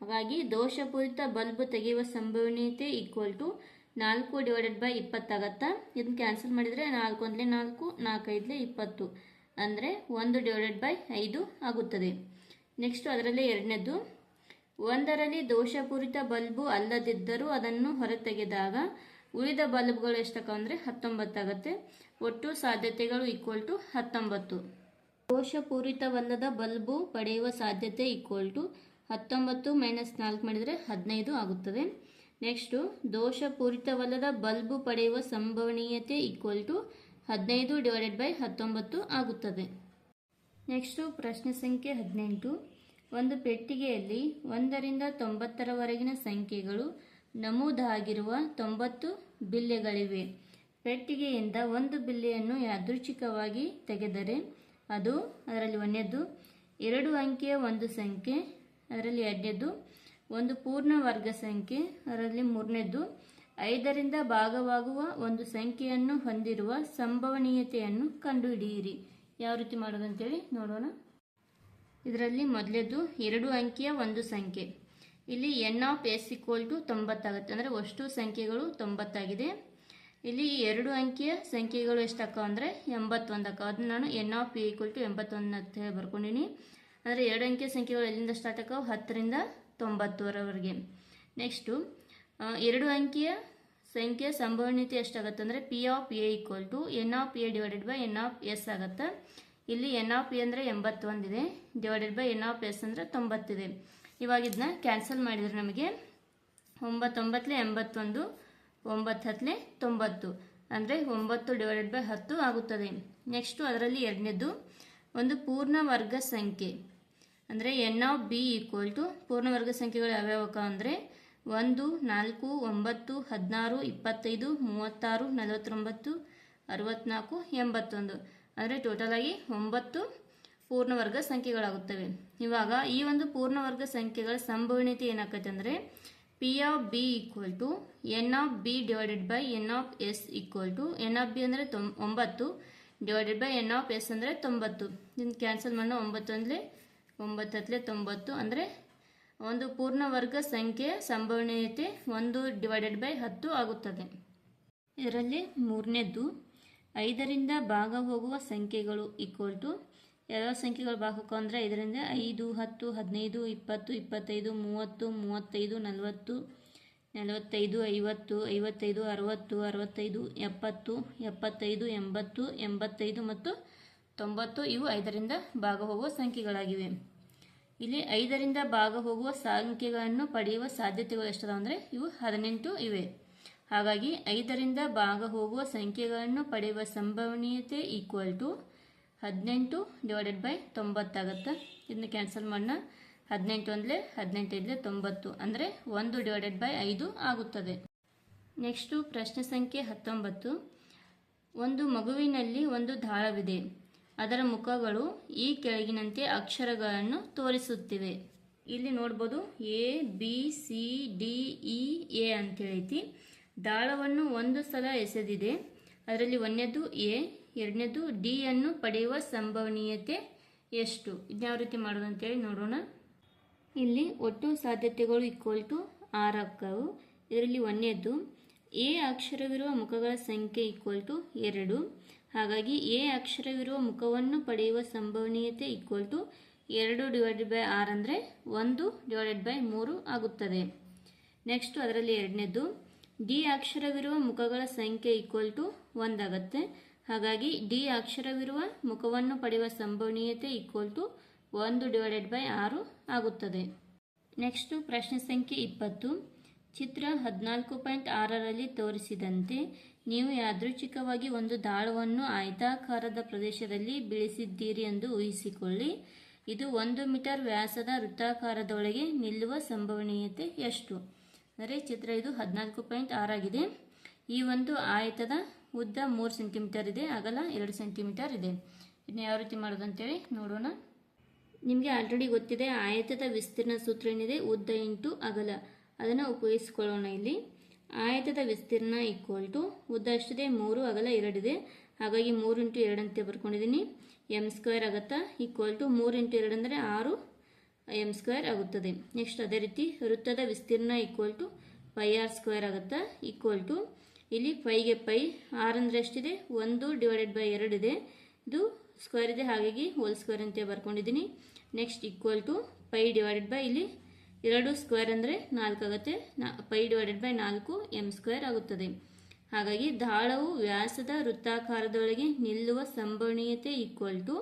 ಹಾಗಾಗಿ ದೋಷಪೂರಿತ ಬಲ್ಬ್ ತೆಗೆಯುವ ಸಂಭವನೀಯತೆ ಈಕ್ವಲ್ ಟು ನಾಲ್ಕು ಡಿವೈಡೆಡ್ ಬೈ ಇಪ್ಪತ್ತಾಗತ್ತಾ ಇದನ್ನು ಕ್ಯಾನ್ಸಲ್ ಮಾಡಿದರೆ ನಾಲ್ಕು ಒಂದಲೇ ನಾಲ್ಕು ನಾಲ್ಕೈದಲೆ ಇಪ್ಪತ್ತು. ಅಂದರೆ ಒಂದು ಡಿವೈಡೆಡ್ ಬೈ ಐದು ಆಗುತ್ತದೆ. ನೆಕ್ಸ್ಟು ಅದರಲ್ಲೇ ಎರಡನೇದು, ಒಂದರಲ್ಲಿ ದೋಷಪೂರಿತ ಬಲ್ಬು ಅಲ್ಲದಿದ್ದರೂ ಅದನ್ನು ಹೊರತೆಗೆದಾಗ ಉಳಿದ ಬಲ್ಬ್ಗಳು ಎಷ್ಟಕ್ಕ ಅಂದರೆ ಹತ್ತೊಂಬತ್ತಾಗತ್ತೆ. ಒಟ್ಟು ಸಾಧ್ಯತೆಗಳು ಈಕ್ವಲ್ ಟು ಹತ್ತೊಂಬತ್ತು. ದೋಷಪೂರಿತವಲ್ಲದ ಬಲ್ಬು ಪಡೆಯುವ ಸಾಧ್ಯತೆ ಈಕ್ವಲ್ ಟು ಹತ್ತೊಂಬತ್ತು ಮೈನಸ್ ನಾಲ್ಕು ಮಾಡಿದರೆ ಹದಿನೈದು ಆಗುತ್ತದೆ. ನೆಕ್ಸ್ಟು ದೋಷಪೂರಿತವಲ್ಲದ ಬಲ್ಬು ಪಡೆಯುವ ಸಂಭವನೀಯತೆ ಈಕ್ವಲ್ ಟು ಹದಿನೈದು ಡಿವೈಡೆಡ್ ಬೈ ಹತ್ತೊಂಬತ್ತು ಆಗುತ್ತದೆ. ನೆಕ್ಸ್ಟು ಪ್ರಶ್ನೆ ಸಂಖ್ಯೆ ಹದಿನೆಂಟು. ಒಂದು ಪೆಟ್ಟಿಗೆಯಲ್ಲಿ ಒಂದರಿಂದ ತೊಂಬತ್ತರವರೆಗಿನ ಸಂಖ್ಯೆಗಳು ನಮೂದಾಗಿರುವ ತೊಂಬತ್ತು ಬಿಲ್ಲೆಗಳಿವೆ. ಪೆಟ್ಟಿಗೆಯಿಂದ ಒಂದು ಬಿಲ್ಲೆಯನ್ನು ಯಾದೃಚ್ಛಿಕವಾಗಿ ತೆಗೆದರೆ ಅದು ಅದರಲ್ಲಿ ಒಂದನೇದು ಎರಡು ಅಂಕಿಯ ಒಂದು ಸಂಖ್ಯೆ, ಅದರಲ್ಲಿ ಎರಡನೇದು ಒಂದು ಪೂರ್ಣ ವರ್ಗ ಸಂಖ್ಯೆ, ಅದರಲ್ಲಿ ಮೂರನೇದು ಐದರಿಂದ ಭಾಗವಾಗುವ ಒಂದು ಸಂಖ್ಯೆಯನ್ನು ಹೊಂದಿರುವ ಸಂಭವನೀಯತೆಯನ್ನು ಕಂಡುಹಿಡಿಯಿರಿ. ಯಾವ ರೀತಿ ಮಾಡೋದು ಅಂತೇಳಿ ನೋಡೋಣ. ಇದರಲ್ಲಿ ಮೊದಲೇದು ಎರಡು ಅಂಕಿಯ ಒಂದು ಸಂಖ್ಯೆ. ಇಲ್ಲಿ N of S equal to ತೊಂಬತ್ತಾಗುತ್ತೆ. ಅಂದರೆ ಅಷ್ಟು ಸಂಖ್ಯೆಗಳು ತೊಂಬತ್ತಾಗಿದೆ. ಇಲ್ಲಿ ಎರಡು ಅಂಕಿಯ ಸಂಖ್ಯೆಗಳು ಎಷ್ಟಕ್ಕ ಅಂದರೆ ಎಂಬತ್ತೊಂದು ಅಕ್ಕ ಅದನ್ನ ನಾನು ಎನ್ ಆಫ್ ಈಕ್ವಲ್ ಟು ಎಂಬತ್ತೊಂದು ಅಂತ ಹೇಳಿ ಬರ್ಕೊಂಡಿನಿ. ಅಂದರೆ ಎರಡು ಅಂಕಿಯ ಸಂಖ್ಯೆಗಳು ಎಲ್ಲಿಂದ ಸ್ಟಾರ್ಟ್ ಆಕಾವ ಹತ್ತರಿಂದ ತೊಂಬತ್ತರವರೆಗೆ ನೆಕ್ಸ್ಟು ಎರಡು ಅಂಕಿಯ ಸಂಖ್ಯೆ ಸಂಭವನೀಯತೆ ಎಷ್ಟಾಗುತ್ತೆ ಅಂದರೆ P of A equal to N of A divided by N of S ಆಗುತ್ತೆ. ಇಲ್ಲಿ ಎನ್ ಆಫ್ ಎ ಅಂದರೆ ಎಂಬತ್ತೊಂದಿದೆ divided by N of S ಅಂದರೆ ತೊಂಬತ್ತಿದೆ. ಇವಾಗ ಇದನ್ನ ಕ್ಯಾನ್ಸಲ್ ಮಾಡಿದರೆ ನಮಗೆ. ಒಂಬತ್ತೊಂಬತ್ತಲೆ ಎಂಬತ್ತೊಂದು ಒಂಬತ್ತು ಹತ್ತಲೆ ತೊಂಬತ್ತು. ಅಂದರೆ ಒಂಬತ್ತು ಡಿವೈಡೆಡ್ ಬೈ ಹತ್ತು ಆಗುತ್ತದೆ. ನೆಕ್ಸ್ಟು ಅದರಲ್ಲಿ ಎರಡನೇದು, ಒಂದು ಪೂರ್ಣ ವರ್ಗ ಸಂಖ್ಯೆ. ಅಂದರೆ N of B equal to ಪೂರ್ಣ ವರ್ಗ ಸಂಖ್ಯೆಗಳು ಯಾವ್ಯಾವಕ ಅಂದರೆ ಒಂದು, ನಾಲ್ಕು, ಒಂಬತ್ತು, ಹದಿನಾರು, ಇಪ್ಪತ್ತೈದು, ಮೂವತ್ತಾರು, ನಲವತ್ತೊಂಬತ್ತು, ಅರವತ್ನಾಲ್ಕು, ಎಂಬತ್ತೊಂದು. ಅಂದರೆ ಟೋಟಲಾಗಿ ಒಂಬತ್ತು ಪೂರ್ಣವರ್ಗ ಸಂಖ್ಯೆಗಳಾಗುತ್ತವೆ. ಇವಾಗ ಈ ಒಂದು ಪೂರ್ಣವರ್ಗ ಸಂಖ್ಯೆಗಳ ಸಂಭವನೀಯತೆ ಏನಾಗತ್ತೆ ಅಂದರೆ P of B equal to N of B divided by N of S equal to N of B ಅಂದರೆ ತೊಂ ಒಂಬತ್ತು divided by N of S ಅಂದರೆ ತೊಂಬತ್ತು. ಇದನ್ನು ಕ್ಯಾನ್ಸಲ್ ಮಾಡೋಣ ಒಂಬತ್ತು ಅಂದರೆ ಒಂಬತ್ತು ಹತ್ತಲೆ ತೊಂಬತ್ತು ಅಂದರೆ ಒಂದು ಪೂರ್ಣವರ್ಗ ಸಂಖ್ಯೆ ಸಂಭವನೀಯತೆ ಒಂದು ಡಿವೈಡೆಡ್ ಬೈ ಹತ್ತು ಆಗುತ್ತದೆ. ಇದರಲ್ಲಿ ಮೂರನೇದ್ದು ಐದರಿಂದ ಭಾಗ ಹೋಗುವ ಸಂಖ್ಯೆಗಳು ಈಕ್ವಲ್ ಟು ಯಾವ್ಯಾವ ಸಂಖ್ಯೆಗಳ ಭಾಗಕ್ಕೂ ಅಂದರೆ ಇದರಿಂದ ಐದು, ಹತ್ತು, ಹದಿನೈದು, ಇಪ್ಪತ್ತು, ಇಪ್ಪತ್ತೈದು, ಮೂವತ್ತು, ಮೂವತ್ತೈದು, ನಲವತ್ತು, ನಲವತ್ತೈದು, ಐವತ್ತು, ಐವತ್ತೈದು, ಅರವತ್ತು, ಅರವತ್ತೈದು, ಎಪ್ಪತ್ತು, ಎಪ್ಪತ್ತೈದು, ಎಂಬತ್ತು, ಎಂಬತ್ತೈದು ಮತ್ತು ತೊಂಬತ್ತು ಇವು ಐದರಿಂದ ಭಾಗ ಹೋಗುವ ಸಂಖ್ಯೆಗಳಾಗಿವೆ. ಇಲ್ಲಿ ಐದರಿಂದ ಭಾಗ ಹೋಗುವ ಸಂಖ್ಯೆಗಳನ್ನು ಪಡೆಯುವ ಸಾಧ್ಯತೆಗಳು ಎಷ್ಟದ ಅಂದರೆ ಇವು ಹದಿನೆಂಟು ಇವೆ. ಹಾಗಾಗಿ ಐದರಿಂದ ಭಾಗ ಹೋಗುವ ಸಂಖ್ಯೆಗಳನ್ನು ಪಡೆಯುವ ಸಂಭವನೀಯತೆ ಈಕ್ವಲ್ ಟು ಹದಿನೆಂಟು ಡಿವೈಡೆಡ್ ಬೈ ತೊಂಬತ್ತಾಗುತ್ತೆ ಇದನ್ನ ಕ್ಯಾನ್ಸಲ್ ಮಾಡೋಣ. ಹದಿನೆಂಟು ಅಂದರೆ ಹದಿನೆಂಟು ಇದ್ದರೆ ತೊಂಬತ್ತು. ಅಂದರೆ ಒಂದು ಡಿವೈಡೆಡ್ ಬೈ ಐದು ಆಗುತ್ತದೆ. ನೆಕ್ಸ್ಟು ಪ್ರಶ್ನೆ ಸಂಖ್ಯೆ ಹತ್ತೊಂಬತ್ತು. ಒಂದು ಮಗುವಿನಲ್ಲಿ ಒಂದು ದಾಳವಿದೆ ಅದರ ಮುಖಗಳು ಈ ಕೆಳಗಿನಂತೆ ಅಕ್ಷರಗಳನ್ನು ತೋರಿಸುತ್ತಿವೆ. ಇಲ್ಲಿ ನೋಡ್ಬೋದು A, B, C, D, E, A ಅಂತೇಳೈತಿ ದಾಳವನ್ನು ಒಂದು ಸಲ ಎಸೆದಿದೆ. ಅದರಲ್ಲಿ ಒಂದನೇದು ಎ ಎರಡನೇದು, ಡಿ ಅನ್ನು ಪಡೆಯುವ ಸಂಭವನೀಯತೆ ಎಷ್ಟು? ಇದ್ಯಾವ ರೀತಿ ಮಾಡೋದು ಅಂತೇಳಿ ನೋಡೋಣ. ಇಲ್ಲಿ ಒಟ್ಟು ಸಾಧ್ಯತೆಗಳು ಈಕ್ವಲ್ ಟು ಆರು ಅಕ್ಕವು ಇದರಲ್ಲಿ ಒಂದನೇದು ಎ ಅಕ್ಷರವಿರುವ ಮುಖಗಳ ಸಂಖ್ಯೆ ಈಕ್ವಲ್ ಟು ಎರಡು. ಹಾಗಾಗಿ ಎ ಅಕ್ಷರವಿರುವ ಮುಖವನ್ನು ಪಡೆಯುವ ಸಂಭವನೀಯತೆ ಈಕ್ವಲ್ ಟು ಎರಡು ಡಿವೈಡೆಡ್ ಬೈ ಆರ್ ಅಂದರೆ ಒಂದು ಡಿವೈಡೆಡ್ ಬೈ ಮೂರು ಆಗುತ್ತದೆ. ನೆಕ್ಸ್ಟ್ ಅದರಲ್ಲಿ ಎರಡನೇದು, ಡಿ ಅಕ್ಷರವಿರುವ ಮುಖಗಳ ಸಂಖ್ಯೆ ಈಕ್ವಲ್ ಟು ಒಂದಾಗತ್ತೆ. ಹಾಗಾಗಿ ಡಿ ಅಕ್ಷರವಿರುವ ಮುಖವನ್ನು ಪಡೆಯುವ ಸಂಭವನೀಯತೆ ಈಕ್ವಲ್ ಟು ಒಂದು ಡಿವೈಡೆಡ್ ಬೈ ಆರು ಆಗುತ್ತದೆ. ನೆಕ್ಸ್ಟು ಪ್ರಶ್ನೆ ಸಂಖ್ಯೆ ಇಪ್ಪತ್ತು. ಚಿತ್ರ ಹದಿನಾಲ್ಕು ಪಾಯಿಂಟ್ ಆರರಲ್ಲಿ ತೋರಿಸಿದಂತೆ ನೀವು ಯಾದೃಚ್ಛಿಕವಾಗಿ ಒಂದು ದಾಳವನ್ನು ಆಯತಾಕಾರದ ಪ್ರದೇಶದಲ್ಲಿ ಬೀಳಿಸಿದ್ದೀರಿ ಎಂದು ಊಹಿಸಿಕೊಳ್ಳಿ. ಇದು ಒಂದು ಮೀಟರ್ ವ್ಯಾಸದ ವೃತ್ತಾಕಾರದೊಳಗೆ ನಿಲ್ಲುವ ಸಂಭವನೀಯತೆ ಎಷ್ಟು? ಅಂದರೆ ಚಿತ್ರ ಇದು ಹದಿನಾಲ್ಕು ಪಾಯಿಂಟ್ ಆರಾಗಿದೆ ಈ ಒಂದು ಆಯತದ ಉದ್ದ ಮೂರು ಸೆಂಟಿಮೀಟರ್ ಇದೆ, ಅಗಲ ಎರಡು ಸೆಂಟಿಮೀಟರ್ ಇದೆ. ಇದನ್ನ ಯಾವ ರೀತಿ ಮಾಡೋದು ಅಂತೇಳಿ ನೋಡೋಣ. ನಿಮಗೆ ಆಲ್ರೆಡಿ ಗೊತ್ತಿದೆ, ಆಯತದ ವಿಸ್ತೀರ್ಣ ಸೂತ್ರ ಏನಿದೆ? ಉದ್ದ ಇಂಟು ಅಗಲ. ಅದನ್ನು ಉಪಯೋಗಿಸ್ಕೊಳ್ಳೋಣ ಇಲ್ಲಿ. ಆಯತದ ವಿಸ್ತೀರ್ಣ ಈಕ್ವಲ್ ಟು ಉದ್ದ ಅಷ್ಟಿದೆ, ಮೂರು, ಅಗಲ ಎರಡಿದೆ ಹಾಗಾಗಿ ಮೂರು ಇಂಟು ಎರಡು ಅಂತ ಬರ್ಕೊಂಡಿದ್ದೀನಿ ಎಂ ಸ್ಕ್ವೇರ್ ಆಗುತ್ತಾ? ಈಕ್ವಲ್ ಟು ಮೂರು ಇಂಟು ಎರಡು ಅಂದರೆ ಆರು ಎಂ ಸ್ಕ್ವೇರ್ ಆಗುತ್ತದೆ. ನೆಕ್ಸ್ಟ್ ಅದೇ ರೀತಿ ವೃತ್ತದ ವಿಸ್ತೀರ್ಣ equal to pi r square ಆಗುತ್ತಾ? ಈಕ್ವಲ್ ಟು ಇಲ್ಲಿ ಫೈಗೆ ಪೈ ಆರ್ ಅಂದರೆ ಎಷ್ಟಿದೆ? ಒಂದು ಡಿವೈಡೆಡ್ ಬೈ ಎರಡಿದೆ ಇದು. ಸ್ಕ್ವೇರ್ ಇದೆ. ಹಾಗಾಗಿ ಹೋಲ್ ಸ್ಕ್ವೇರ್ ಅಂತ ಬರ್ಕೊಂಡಿದ್ದೀನಿ. Next equal to pi divided by ಇಲ್ಲಿ ಎರಡು ಸ್ಕ್ವೇರ್ ಅಂದರೆ ನಾಲ್ಕು ಆಗುತ್ತೆ. ನಾ ಪೈ ಡಿವೈಡೆಡ್ ಬೈ ನಾಲ್ಕು ಎಂ ಸ್ಕ್ವೇರ್ ಆಗುತ್ತದೆ. ಹಾಗಾಗಿ ದಾಳವು ವ್ಯಾಸದ ವೃತ್ತಾಕಾರದೊಳಗೆ ನಿಲ್ಲುವ ಸಂಭವನೀಯತೆ equal to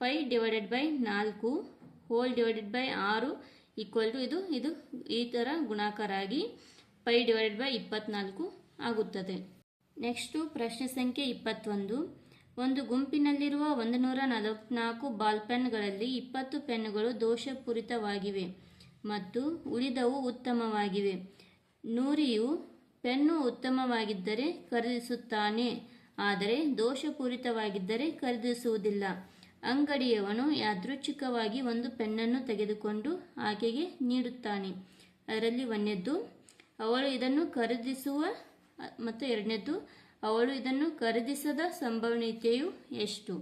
pi divided by ನಾಲ್ಕು ಹೋಲ್ ಡಿವೈಡೆಡ್ ಬೈ ಆರು ಈಕ್ವಲ್ ಟು ಇದು ಇದು ಈ ಥರ ಗುಣಾಕಾರ ಆಗಿ ಪೈ ಡಿವೈಡೆಡ್ ಬೈ ಇಪ್ಪತ್ನಾಲ್ಕು ಆಗುತ್ತದೆ. ನೆಕ್ಸ್ಟು ಪ್ರಶ್ನೆ ಸಂಖ್ಯೆ ಇಪ್ಪತ್ತೊಂದು. ಒಂದು ಗುಂಪಿನಲ್ಲಿರುವ ಒಂದು ನೂರ ನಲವತ್ನಾಲ್ಕು ಬಾಲ್ ಪೆನ್ಗಳಲ್ಲಿ ಇಪ್ಪತ್ತು ಪೆನ್ಗಳು ದೋಷಪೂರಿತವಾಗಿವೆ ಮತ್ತು ಉಳಿದವು ಉತ್ತಮವಾಗಿವೆ. ನೂರಿಯು ಪೆನ್ನು ಉತ್ತಮವಾಗಿದ್ದರೆ ಖರೀದಿಸುತ್ತಾನೆ, ಆದರೆ ದೋಷಪೂರಿತವಾಗಿದ್ದರೆ ಖರೀದಿಸುವುದಿಲ್ಲ. ಅಂಗಡಿಯವನು ಯಾದೃಚ್ಛಿಕವಾಗಿ ಒಂದು ಪೆನ್ನನ್ನು ತೆಗೆದುಕೊಂಡು ಆಕೆಗೆ ನೀಡುತ್ತಾನೆ. ಅದರಲ್ಲಿ ಒಂದೆದ್ದು, ಅವಳು ಇದನ್ನು ಖರೀದಿಸುವ ಮತ್ತು ಎರಡನೇದು, ಅವಳು ಇದನ್ನು ಖರೀದಿಸದ ಸಂಭವನೀಯತೆಯು ಎಷ್ಟು?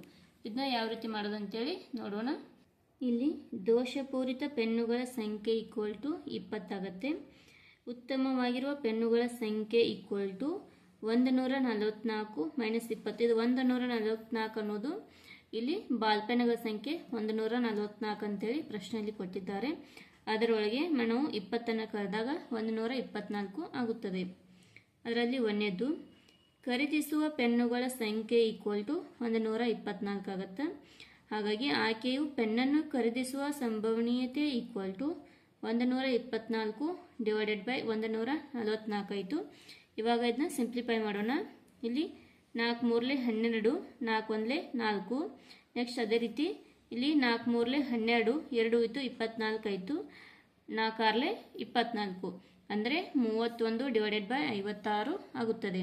ಇದನ್ನ ಯಾವ ರೀತಿ ಮಾಡೋದು ಅಂತೇಳಿ ನೋಡೋಣ. ಇಲ್ಲಿ ದೋಷಪೂರಿತ ಪೆನ್ನುಗಳ ಸಂಖ್ಯೆ ಈಕ್ವಲ್ ಟು ಇಪ್ಪತ್ತಾಗತ್ತೆ. ಉತ್ತಮವಾಗಿರುವ ಪೆನ್ನುಗಳ ಸಂಖ್ಯೆ ಈಕ್ವಲ್ ಟು ಒಂದು ನೂರ ನಲವತ್ನಾಲ್ಕು ಮೈನಸ್ ಇಪ್ಪತ್ತೈದು ಒಂದು ನೂರ ನಲವತ್ನಾಲ್ಕು ಅನ್ನೋದು ಇಲ್ಲಿ ಬಾಲ್ ಪೆನ್ನುಗಳ ಸಂಖ್ಯೆ ಒಂದು ನೂರ ನಲವತ್ನಾಲ್ಕು ಅಂತೇಳಿ ಪ್ರಶ್ನೆಯಲ್ಲಿ ಕೊಟ್ಟಿದ್ದಾರೆ. ಅದರೊಳಗೆ ನಾವು ಇಪ್ಪತ್ತನ್ನು ಕರೆದಾಗ ಒಂದು ನೂರ ಇಪ್ಪತ್ನಾಲ್ಕು ಆಗುತ್ತದೆ. ಅದರಲ್ಲಿ ಒಂದನೇದು ಖರೀದಿಸುವ ಪೆನ್ನುಗಳ ಸಂಖ್ಯೆ ಈಕ್ವಲ್ ಟು ಒಂದು ನೂರ ಇಪ್ಪತ್ನಾಲ್ಕು ಆಗುತ್ತೆ? ಹಾಗಾಗಿ ಆಕೆಯು ಪೆನ್ನನ್ನು ಖರೀದಿಸುವ ಸಂಭವನೀಯತೆ ಈಕ್ವಲ್ ಟು ಒಂದು ನೂರ ಇಪ್ಪತ್ನಾಲ್ಕು ಡಿವೈಡೆಡ್ ಬೈ ಒಂದು ನೂರ ನಲವತ್ನಾಲ್ಕು ಆಯಿತು. ಇವಾಗ ಇದನ್ನ ಸಿಂಪ್ಲಿಫೈ ಮಾಡೋಣ. ಇಲ್ಲಿ ನಾಲ್ಕು ಮೂರಲೆ ಹನ್ನೆರಡು ನಾಲ್ಕು ಒಂದಲೆ ನಾಲ್ಕು. ನೆಕ್ಸ್ಟ್ ಅದೇ ರೀತಿ, ಇಲ್ಲಿ ನಾಲ್ಕು ಮೂರಲೆ ಹನ್ನೆರಡು, ಎರಡು ಇತ್ತು ಇಪ್ಪತ್ನಾಲ್ಕು ಆಯಿತು. ನಾಲ್ಕಾರಲೆ ಇಪ್ಪತ್ನಾಲ್ಕು. ಅಂದರೆ ಮೂವತ್ತೊಂದು ಡಿವೈಡೆಡ್ ಬೈ ಐವತ್ತಾರು ಆಗುತ್ತದೆ.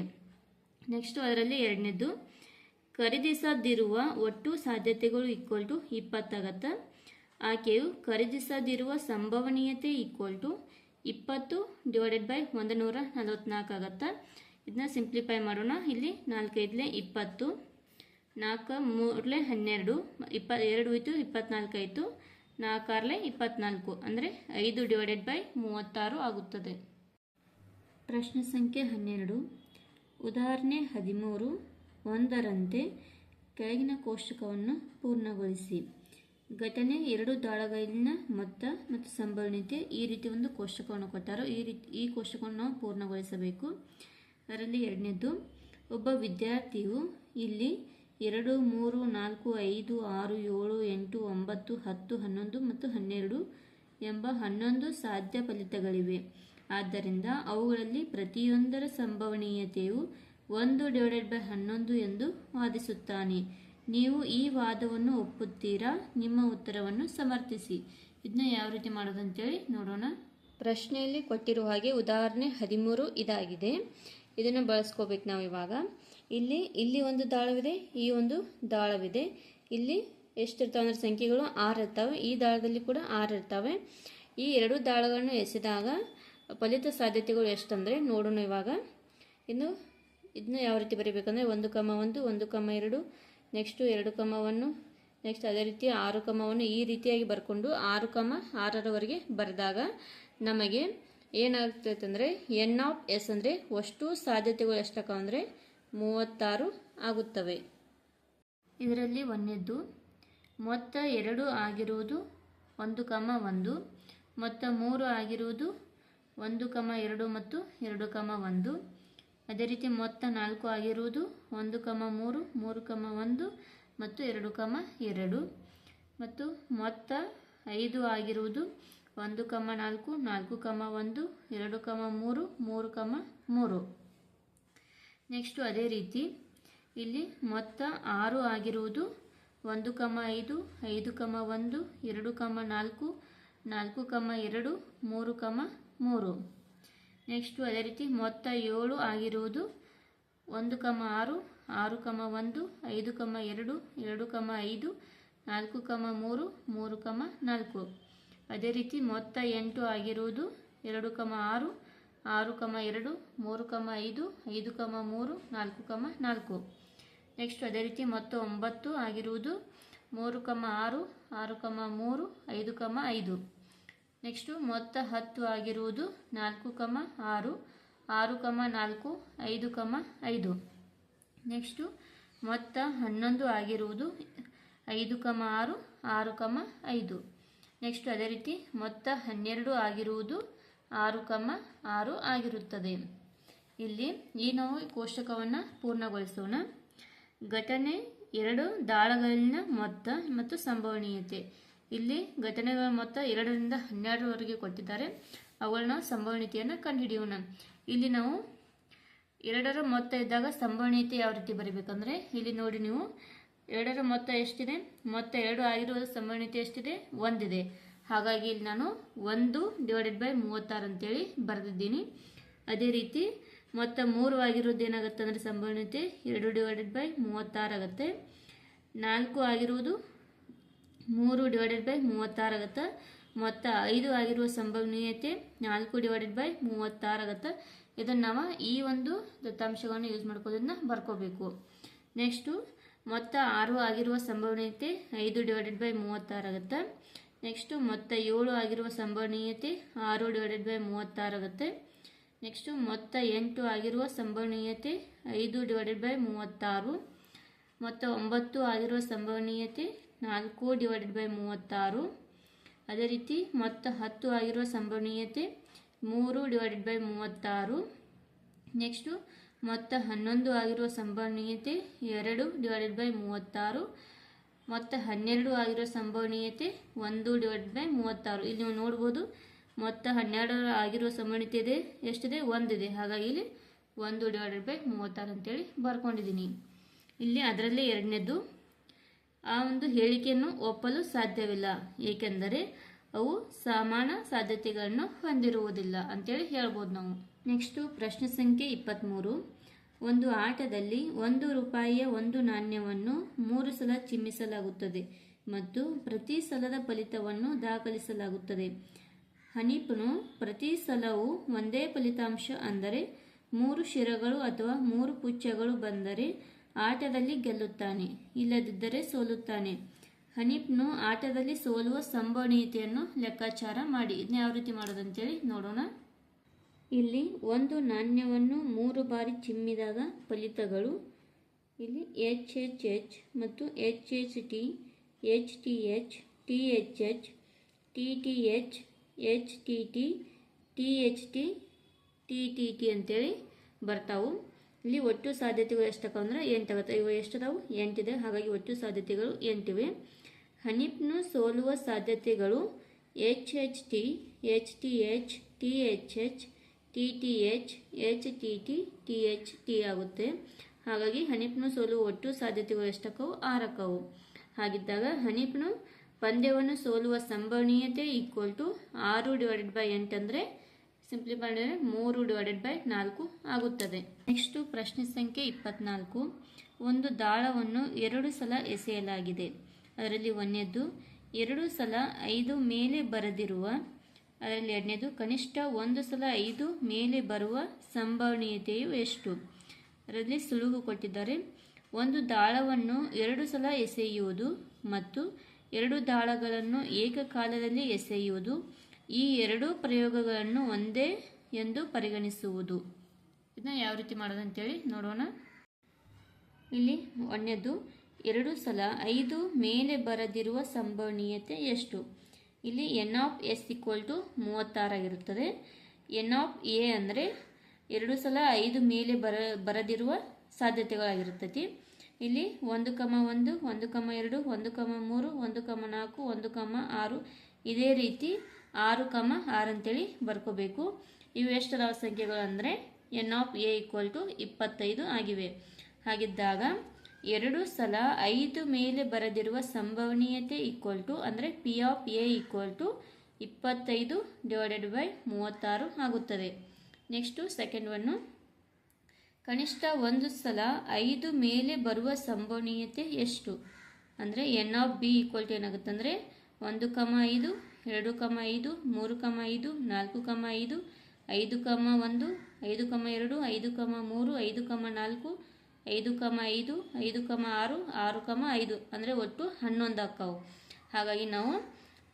ನೆಕ್ಸ್ಟು ಅದರಲ್ಲಿ ಎರಡನೇದು, ಖರೀದಿಸದಿರುವ ಒಟ್ಟು ಸಾಧ್ಯತೆಗಳು ಈಕ್ವಲ್ ಟು ಇಪ್ಪತ್ತಾಗತ್ತೆ? ಆಕೆಯು ಖರೀದಿಸದಿರುವ ಸಂಭವನೀಯತೆ ಈಕ್ವಲ್ ಟು ಇಪ್ಪತ್ತು ಡಿವೈಡೆಡ್ ಬೈ ಒಂದು ನೂರ ನಲವತ್ನಾಲ್ಕು ಆಗುತ್ತೆ? ಇದನ್ನ ಸಿಂಪ್ಲಿಫೈ ಮಾಡೋಣ. ಇಲ್ಲಿ ನಾಲ್ಕೈದಲೇ ಇಪ್ಪತ್ತು, ನಾಲ್ಕು ಮೂರಲೇ ಹನ್ನೆರಡು, ಇಪ್ಪ, ಎರಡು ಇತ್ತು ಇಪ್ಪತ್ನಾಲ್ಕು ಆಯಿತು. ನಾಲ್ಕಾರ್ಲೆ ಇಪ್ಪತ್ನಾಲ್ಕು ಅಂದರೆ ಐದು ಡಿವೈಡೆಡ್ ಬೈ ಮೂವತ್ತಾರು ಆಗುತ್ತದೆ. ಪ್ರಶ್ನೆ ಸಂಖ್ಯೆ ಹನ್ನೆರಡು. ಉದಾಹರಣೆ ಹದಿಮೂರು, ಒಂದರಂತೆ ಕೆಳಗಿನ ಕೋಷ್ಟಕವನ್ನು ಪೂರ್ಣಗೊಳಿಸಿ. ಘಟನೆ ಎರಡು ದಾಳಗಳಲ್ಲಿನ ಮೊತ್ತ ಮತ್ತು ಸಂಭವನೀಯತೆ ಈ ರೀತಿ ಒಂದು ಕೋಷ್ಟಕವನ್ನು ಕೊಟ್ಟಾರೋ ಈ ರೀತಿ ಈ ಕೋಷ್ಟಕವನ್ನು ನಾವು ಪೂರ್ಣಗೊಳಿಸಬೇಕು. ಅದರಲ್ಲಿ ಎರಡನೇದು, ಒಬ್ಬ ವಿದ್ಯಾರ್ಥಿಯು ಇಲ್ಲಿ ಎರಡು, ಮೂರು, ನಾಲ್ಕು, ಐದು, ಆರು, ಏಳು, ಎಂಟು, ಒಂಬತ್ತು, ಹತ್ತು, ಹನ್ನೊಂದು ಮತ್ತು ಹನ್ನೆರಡು ಎಂಬ ಹನ್ನೊಂದು ಸಾಧ್ಯ ಫಲಿತಗಳಿವೆ. ಆದ್ದರಿಂದ ಅವುಗಳಲ್ಲಿ ಪ್ರತಿಯೊಂದರ ಸಂಭವನೀಯತೆಯು ಒಂದು ಡಿವೈಡೆಡ್ ಬೈ ಹನ್ನೊಂದು ಎಂದು ವಾದಿಸುತ್ತಾನೆ. ನೀವು ಈ ವಾದವನ್ನು ಒಪ್ಪುತ್ತೀರಾ? ನಿಮ್ಮ ಉತ್ತರವನ್ನು ಸಮರ್ಥಿಸಿ. ಇದನ್ನ ಯಾವ ರೀತಿ ಮಾಡೋದಂತೇಳಿ ನೋಡೋಣ. ಪ್ರಶ್ನೆಯಲ್ಲಿ ಕೊಟ್ಟಿರುವ ಹಾಗೆ ಉದಾಹರಣೆ ಹದಿಮೂರು ಇದಾಗಿದೆ. ಇದನ್ನು ಬಳಸ್ಕೋಬೇಕು ನಾವು ಇವಾಗ. ಇಲ್ಲಿ ಇಲ್ಲಿ ಒಂದು ದಾಳವಿದೆ ಈ ಒಂದು ದಾಳವಿದೆ ಇಲ್ಲಿ ಎಷ್ಟಿರ್ತಾವೆ ಅಂದರೆ ಸಂಖ್ಯೆಗಳು ಆರು ಇರ್ತವೆ. ಈ ದಾಳದಲ್ಲಿ ಕೂಡ ಆರು ಇರ್ತವೆ. ಈ ಎರಡು ದಾಳಗಳನ್ನು ಎಸೆದಾಗ ಫಲಿತ ಸಾಧ್ಯತೆಗಳು ಎಷ್ಟಂದರೆ ನೋಡೋಣ ಇವಾಗ. ಇನ್ನು ಇದನ್ನು ಯಾವ ರೀತಿ ಬರೀಬೇಕಂದ್ರೆ ಒಂದು ಕಮ ಒಂದು ಒಂದು ಕಮ ಎರಡು, ನೆಕ್ಸ್ಟು ಎರಡು ಕಮವನ್ನು, ನೆಕ್ಸ್ಟ್ ಅದೇ ರೀತಿ ಆರು ಕಮವನ್ನು ಈ ರೀತಿಯಾಗಿ ಬರ್ಕೊಂಡು ಆರು ಕಮ ಆರರವರೆಗೆ ಬರೆದಾಗ ನಮಗೆ ಏನಾಗ್ತೈತೆ ಅಂದರೆ ಎನ್ ಆಫ್ ಎಸ್ ಅಂದರೆ ಅಷ್ಟು ಸಾಧ್ಯತೆಗಳು ಎಷ್ಟಕ್ಕ ಅಂದರೆ ಮೂವತ್ತಾರು ಆಗುತ್ತವೆ. ಇದರಲ್ಲಿ ಒಂದನೇದ್ದು ಮೊತ್ತ ಎರಡು ಆಗಿರುವುದು ಒಂದು ಕಮ ಒಂದು, ಮೊತ್ತ ಮೂರು ಆಗಿರುವುದು ಒಂದು ಕಮ ಎರಡು ಮತ್ತು ಎರಡು ಕಮ ಒಂದು. ಅದೇ ರೀತಿ ಮೊತ್ತ ನಾಲ್ಕು ಆಗಿರುವುದು ಒಂದು ಕಮ ಮೂರು ಮೂರು ಕಮ ಒಂದು ಮತ್ತು ಎರಡು ಕಮ ಎರಡು. ಮತ್ತು ಮೊತ್ತ ಐದು ಆಗಿರುವುದು ಒಂದು ಕಮ ನಾಲ್ಕು ನಾಲ್ಕು ಕಮ ಒಂದು, ಎರಡು ಕಮ ಮೂರು ಮೂರು ಕಮ ಮೂರು. ನೆಕ್ಸ್ಟು ಅದೇ ರೀತಿ ಇಲ್ಲಿ ಮೊತ್ತ ಆರು ಆಗಿರುವುದು ಒಂದು ಕಮ ಐದು ಐದು ಕಮ ಒಂದು, ಎರಡು ಕಮ ನಾಲ್ಕು ನಾಲ್ಕು ಕಮ ಎರಡು, ಮೂರು ಕಮ ಮೂರು. ನೆಕ್ಸ್ಟು ಅದೇ ರೀತಿ ಮೊತ್ತ ಏಳು ಆಗಿರುವುದು ಒಂದು ಕಮ ಆರು ಆರು ಕಮ ಒಂದು, ಐದು ಕಮ ಎರಡು ಎರಡು ಕಮ ಐದು, ನಾಲ್ಕು ಕಮ ಮೂರು ಮೂರು ಕಮ ನಾಲ್ಕು. ಅದೇ ರೀತಿ ಮೊತ್ತ ಎಂಟು ಆಗಿರುವುದು ಎರಡು ಕಮ ಆರು ಆರು ಕಮ ಎರಡು, ಮೂರು ಕಮ ಐದು ಐದು ಕಮ ಮೂರು, ನಾಲ್ಕು ಕಮ ನಾಲ್ಕು. ನೆಕ್ಸ್ಟ್ ಅದೇ ರೀತಿ ಮೊತ್ತ ಒಂಬತ್ತು ಆಗಿರುವುದು ಮೂರು ಕಮ ಆರು ಆರು ಕಮ ಮೂರು, ಐದು ಕಮ ಐದು. ನೆಕ್ಸ್ಟು ಮೊತ್ತ ಹತ್ತು ಆಗಿರುವುದು ನಾಲ್ಕು ಕಮ ಆರು ಆರು ಕಮ ನಾಲ್ಕು, ಐದು ಕಮ ಐದು. ನೆಕ್ಸ್ಟು ಮೊತ್ತ ಹನ್ನೊಂದು ಆಗಿರುವುದು ಐದು ಕಮ ಆರು ಆರು ಕಮ ಐದು. ನೆಕ್ಸ್ಟ್ ಅದೇ ರೀತಿ ಮೊತ್ತ ಹನ್ನೆರಡು ಆಗಿರುವುದು ಆರು ಕಮ ಆರು ಆಗಿರುತ್ತದೆ. ಇಲ್ಲಿ ಈ ನಾವು ಕೋಷ್ಟಕವನ್ನು ಪೂರ್ಣಗೊಳಿಸೋಣ. ಘಟನೆ ಎರಡು ದಾಳಗಳಲ್ಲಿನ ಮೊತ್ತ ಮತ್ತು ಸಂಭವನೀಯತೆ. ಇಲ್ಲಿ ಘಟನೆಗಳ ಮೊತ್ತ ಎರಡರಿಂದ ಹನ್ನೆರಡರವರೆಗೆ ಕೊಟ್ಟಿದ್ದಾರೆ. ಅವುಗಳನ್ನ ಸಂಭವನೀಯತೆಯನ್ನು ಕಂಡುಹಿಡಿಯೋಣ. ಇಲ್ಲಿ ನಾವು ಎರಡರ ಮೊತ್ತ ಇದ್ದಾಗ ಸಂಭವನೀಯತೆ ಯಾವ ರೀತಿ ಬರೀಬೇಕಂದ್ರೆ, ಇಲ್ಲಿ ನೋಡಿ ನೀವು ಎರಡರ ಮೊತ್ತ ಎಷ್ಟಿದೆ? ಮೊತ್ತ ಎರಡು ಆಗಿರೋದು ಸಂಭವನೀಯತೆ ಎಷ್ಟಿದೆ? ಒಂದಿದೆ. ಹಾಗಾಗಿ ಇಲ್ಲಿ ನಾನು ಒಂದು ಡಿವೈಡೆಡ್ ಬೈ ಮೂವತ್ತಾರು ಅಂತೇಳಿ ಬರೆದಿದ್ದೀನಿ. ಅದೇ ರೀತಿ ಮೊತ್ತ ಮೂರು ಆಗಿರೋದು ಏನಾಗುತ್ತೆ ಅಂದರೆ ಸಂಭವನೀಯತೆ ಎರಡು ಡಿವೈಡೆಡ್ ಬೈ ಮೂವತ್ತಾರು ಆಗುತ್ತೆ. ನಾಲ್ಕು ಆಗಿರುವುದು ಮೂರು ಡಿವೈಡೆಡ್ ಬೈ ಮೂವತ್ತಾರು ಆಗುತ್ತೆ. ಮೊತ್ತ ಐದು ಆಗಿರುವ ಸಂಭವನೀಯತೆ ನಾಲ್ಕು ಡಿವೈಡೆಡ್ ಬೈ ಮೂವತ್ತಾರು ಆಗುತ್ತೆ. ಇದನ್ನು ನಾವು ಈ ಒಂದು ದತ್ತಾಂಶಗಳನ್ನು ಯೂಸ್ ಮಾಡ್ಕೋದನ್ನ ಬರ್ಕೋಬೇಕು. ನೆಕ್ಸ್ಟು ಮೊತ್ತ ಆರು ಆಗಿರುವ ಸಂಭವನೀಯತೆ ಐದು ಡಿವೈಡೆಡ್ ಬೈ ಮೂವತ್ತಾರು ಆಗುತ್ತೆ. ನೆಕ್ಸ್ಟು ಮೊತ್ತ ಏಳು ಆಗಿರುವ ಸಂಭವನೀಯತೆ ಆರು ಡಿವೈಡೆಡ್ ಬೈ ಮೂವತ್ತಾರು ಆಗುತ್ತೆ. ನೆಕ್ಸ್ಟು ಮೊತ್ತ ಎಂಟು ಆಗಿರುವ ಸಂಭವನೀಯತೆ ಐದು ಡಿವೈಡೆಡ್ ಬೈ ಮೂವತ್ತಾರು. ಮೊತ್ತ ಒಂಬತ್ತು ಆಗಿರುವ ಸಂಭವನೀಯತೆ ನಾಲ್ಕು ಡಿವೈಡೆಡ್ ಬೈ ಮೂವತ್ತಾರು. ಅದೇ ರೀತಿ ಮೊತ್ತ ಹತ್ತು ಆಗಿರುವ ಸಂಭವನೀಯತೆ ಮೂರು ಡಿವೈಡೆಡ್ ಬೈ ಮೂವತ್ತಾರು. ನೆಕ್ಸ್ಟು ಮೊತ್ತ ಹನ್ನೊಂದು ಆಗಿರುವ ಸಂಭವನೀಯತೆ ಎರಡು ಡಿವೈಡೆಡ್ ಬೈ ಮೂವತ್ತಾರು. ಮೊತ್ತ ಹನ್ನೆರಡು ಆಗಿರೋ ಸಂಭವನೀಯತೆ ಒಂದು ಡಿವೈಡೆಡ್ ಬೈ ಮೂವತ್ತಾರು. ಇಲ್ಲಿ ನೀವು ನೋಡ್ಬೋದು ಮೊತ್ತ ಹನ್ನೆರಡು ಆಗಿರೋ ಸಂಭವನೀಯತೆ ಇದೆ, ಎಷ್ಟಿದೆ? ಒಂದಿದೆ ಹಾಗಾಗಿ ಇಲ್ಲಿ ಒಂದು ಡಿವೈಡೆಡ್ ಬೈ ಮೂವತ್ತಾರು ಅಂತೇಳಿ ಬರ್ಕೊಂಡಿದ್ದೀನಿ. ಇಲ್ಲಿ ಅದರಲ್ಲೇ ಎರಡನೇದು, ಆ ಒಂದು ಹೇಳಿಕೆಯನ್ನು ಒಪ್ಪಲು ಸಾಧ್ಯವಿಲ್ಲ, ಏಕೆಂದರೆ ಅವು ಸಮಾನ ಸಾಧ್ಯತೆಗಳನ್ನು ಹೊಂದಿರುವುದಿಲ್ಲ ಅಂತೇಳಿ ಹೇಳ್ಬೋದು ನಾವು. ನೆಕ್ಸ್ಟು ಪ್ರಶ್ನೆ ಸಂಖ್ಯೆ ಇಪ್ಪತ್ತ್ಮೂರು ಒಂದು ಆಟದಲ್ಲಿ ಒಂದು ರೂಪಾಯಿಯ ಒಂದು ನಾಣ್ಯವನ್ನು ಮೂರು ಸಲ ಚಿಮ್ಮಿಸಲಾಗುತ್ತದೆ ಮತ್ತು ಪ್ರತಿ ಸಲದ ಫಲಿತವನ್ನು ದಾಖಲಿಸಲಾಗುತ್ತದೆ. ಹನೀಫ್ನು ಪ್ರತಿ ಸಲವೂ ಒಂದೇ ಫಲಿತಾಂಶ ಅಂದರೆ ಮೂರು ಶಿರಗಳು ಅಥವಾ ಮೂರು ಪುಚ್ಚಗಳು ಬಂದರೆ ಆಟದಲ್ಲಿ ಗೆಲ್ಲುತ್ತಾನೆ, ಇಲ್ಲದಿದ್ದರೆ ಸೋಲುತ್ತಾನೆ. ಹನಿಪ್ನು, ಆಟದಲ್ಲಿ ಸೋಲುವ ಸಂಭವನೀಯತೆಯನ್ನು ಲೆಕ್ಕಾಚಾರ ಮಾಡಿ. ಇದನ್ನ ಯಾವ ರೀತಿ ಮಾಡೋದಂತೇಳಿ ನೋಡೋಣ. ಇಲ್ಲಿ ಒಂದು ನಾಣ್ಯವನ್ನು ಮೂರು ಬಾರಿ ಚಿಮ್ಮಿದಾಗ ಫಲಿತಗಳು. ಇಲ್ಲಿ ಎಚ್ ಎಚ್ ಎಚ್ ಮತ್ತು H H T H T H T H H T T H H T T T H T T T T ಅಂತೇಳಿ ಬರ್ತಾವು. ಇಲ್ಲಿ ಒಟ್ಟು ಸಾಧ್ಯತೆಗಳು ಎಷ್ಟಕ್ಕ ಅಂದ್ರೆ ಎಂಟಾಗುತ್ತೆ ಇವು ಎಷ್ಟದಾವು? ಎಂಟಿದೆ. ಹಾಗಾಗಿ ಒಟ್ಟು ಸಾಧ್ಯತೆಗಳು ಎಂಟಿವೆ. ಹನೀಫ್ನು ಸೋಲುವ ಸಾಧ್ಯತೆಗಳು H H T H T H T H H T T H H T T T H T ಆಗುತ್ತೆ. ಹಾಗಾಗಿ ಹನಿಪ್ನು ಸೋಲು ಒಟ್ಟು ಸಾಧ್ಯತೆಗಳು ಎಷ್ಟಕ್ಕವು ಆರಕ್ಕವು. ಹಾಗಿದ್ದಾಗ ಹನಿಪ್ನು ಪಂದ್ಯವನ್ನು ಸೋಲುವ ಸಂಭವನೀಯತೆ ಈಕ್ವಲ್ ಟು ಆರು ಡಿವೈಡೆಡ್ ಬೈ ಎಂಟಂದರೆ ಸಿಂಪ್ಲಿಫೈ ಮಾಡಿದರೆ ಮೂರು ಡಿವೈಡೆಡ್ ಬೈ ನಾಲ್ಕು ಆಗುತ್ತದೆ. ನೆಕ್ಸ್ಟು ಪ್ರಶ್ನೆ ಸಂಖ್ಯೆ ಇಪ್ಪತ್ನಾಲ್ಕು. ಒಂದು ದಾಳವನ್ನು ಎರಡು ಸಲ ಎಸೆಯಲಾಗಿದೆ. ಅದರಲ್ಲಿ ಒಂದನೇದು ಎರಡು ಸಲ ಐದು ಮೇಲೆ ಬರೆದಿರುವ ಅದರಲ್ಲಿ ಎರಡನೇದು, ಕನಿಷ್ಠ ಒಂದು ಸಲ ಐದು ಮೇಲೆ ಬರುವ ಸಂಭವನೀಯತೆಯು ಎಷ್ಟು? ಅದರಲ್ಲಿ ಸುಳುಗು ಕೊಟ್ಟಿದ್ದಾರೆ. ಒಂದು ದಾಳವನ್ನು ಎರಡು ಸಲ ಎಸೆಯುವುದು ಮತ್ತು ಎರಡು ದಾಳಗಳನ್ನು ಏಕಕಾಲದಲ್ಲಿ ಎಸೆಯುವುದು. ಈ ಎರಡೂ ಪ್ರಯೋಗಗಳನ್ನು ಒಂದೇ ಎಂದು ಪರಿಗಣಿಸುವುದು. ಇದನ್ನ ಯಾವ ರೀತಿ ಮಾಡೋದಂತೇಳಿ ನೋಡೋಣ. ಇಲ್ಲಿ ಒಂದನೇದು, ಎರಡು ಸಲ ಐದು ಮೇಲೆ ಬರದಿರುವ ಸಂಭವನೀಯತೆ ಎಷ್ಟು? ಇಲ್ಲಿ N of S equal to ಮೂವತ್ತಾರಾಗಿರುತ್ತದೆ N of A ಅಂದರೆ ಎರಡು ಸಲ ಐದು ಮೇಲೆ ಬರ, ಬರದಿರುವ ಸಾಧ್ಯತೆಗಳಾಗಿರುತ್ತದೆ ಇಲ್ಲಿ ಒಂದು ಕಮ ಒಂದು ಒಂದು ಕಮ ಎರಡು, ಒಂದು ಕಮ ಮೂರು, ಒಂದು ಕಮ ನಾಲ್ಕು, ಒಂದು ಕಮ ಆರು ಇದೇ ರೀತಿ ಆರು ಕಮ ಆರು ಅಂತೇಳಿ ಬರ್ಕೋಬೇಕು. ಇವು ಎಷ್ಟು ಅದಾವ ಸಂಖ್ಯೆಗಳು ಅಂದರೆ N of A equal to ಇಪ್ಪತ್ತೈದು ಆಗಿವೆ. ಹಾಗಿದ್ದಾಗ ಎರಡು ಸಲ ಐದು ಮೇಲೆ ಬರೆದಿರುವ ಸಂಭವನೀಯತೆ ಈಕ್ವಲ್ ಟು ಅಂದರೆ P of A equal to ಇಪ್ಪತ್ತೈದು ಡಿವೈಡೆಡ್ ಬೈ ಮೂವತ್ತಾರು ಆಗುತ್ತದೆ. ನೆಕ್ಸ್ಟು ಸೆಕೆಂಡ್ ಒನ್ನು ಕನಿಷ್ಠ ಒಂದು ಸಲ ಐದು ಮೇಲೆ ಬರುವ ಸಂಭವನೀಯತೆ ಎಷ್ಟು? ಅಂದರೆ N of B equal to ಏನಾಗುತ್ತೆ ಅಂದರೆ ಒಂದು ಕಮ ಐದು, ಎರಡು ಕಮ ಐದು, ಮೂರು ಕಮ ಐದು, ನಾಲ್ಕು ಕಮ ಐದು ಐದು ಕಮ ಒಂದು, ಐದು ಕಮ ಎರಡು, ಐದು ಕಮ ಮೂರು, ಐದು ಕಮ ನಾಲ್ಕು ಐದು ಕಮ ಐದು ಐದು ಕಮ ಆರು ಆರು ಕಮ ಐದು, ಅಂದರೆ ಒಟ್ಟು ಹನ್ನೊಂದು ಆಕ್ಕವು ಹಾಗಾಗಿ ನಾವು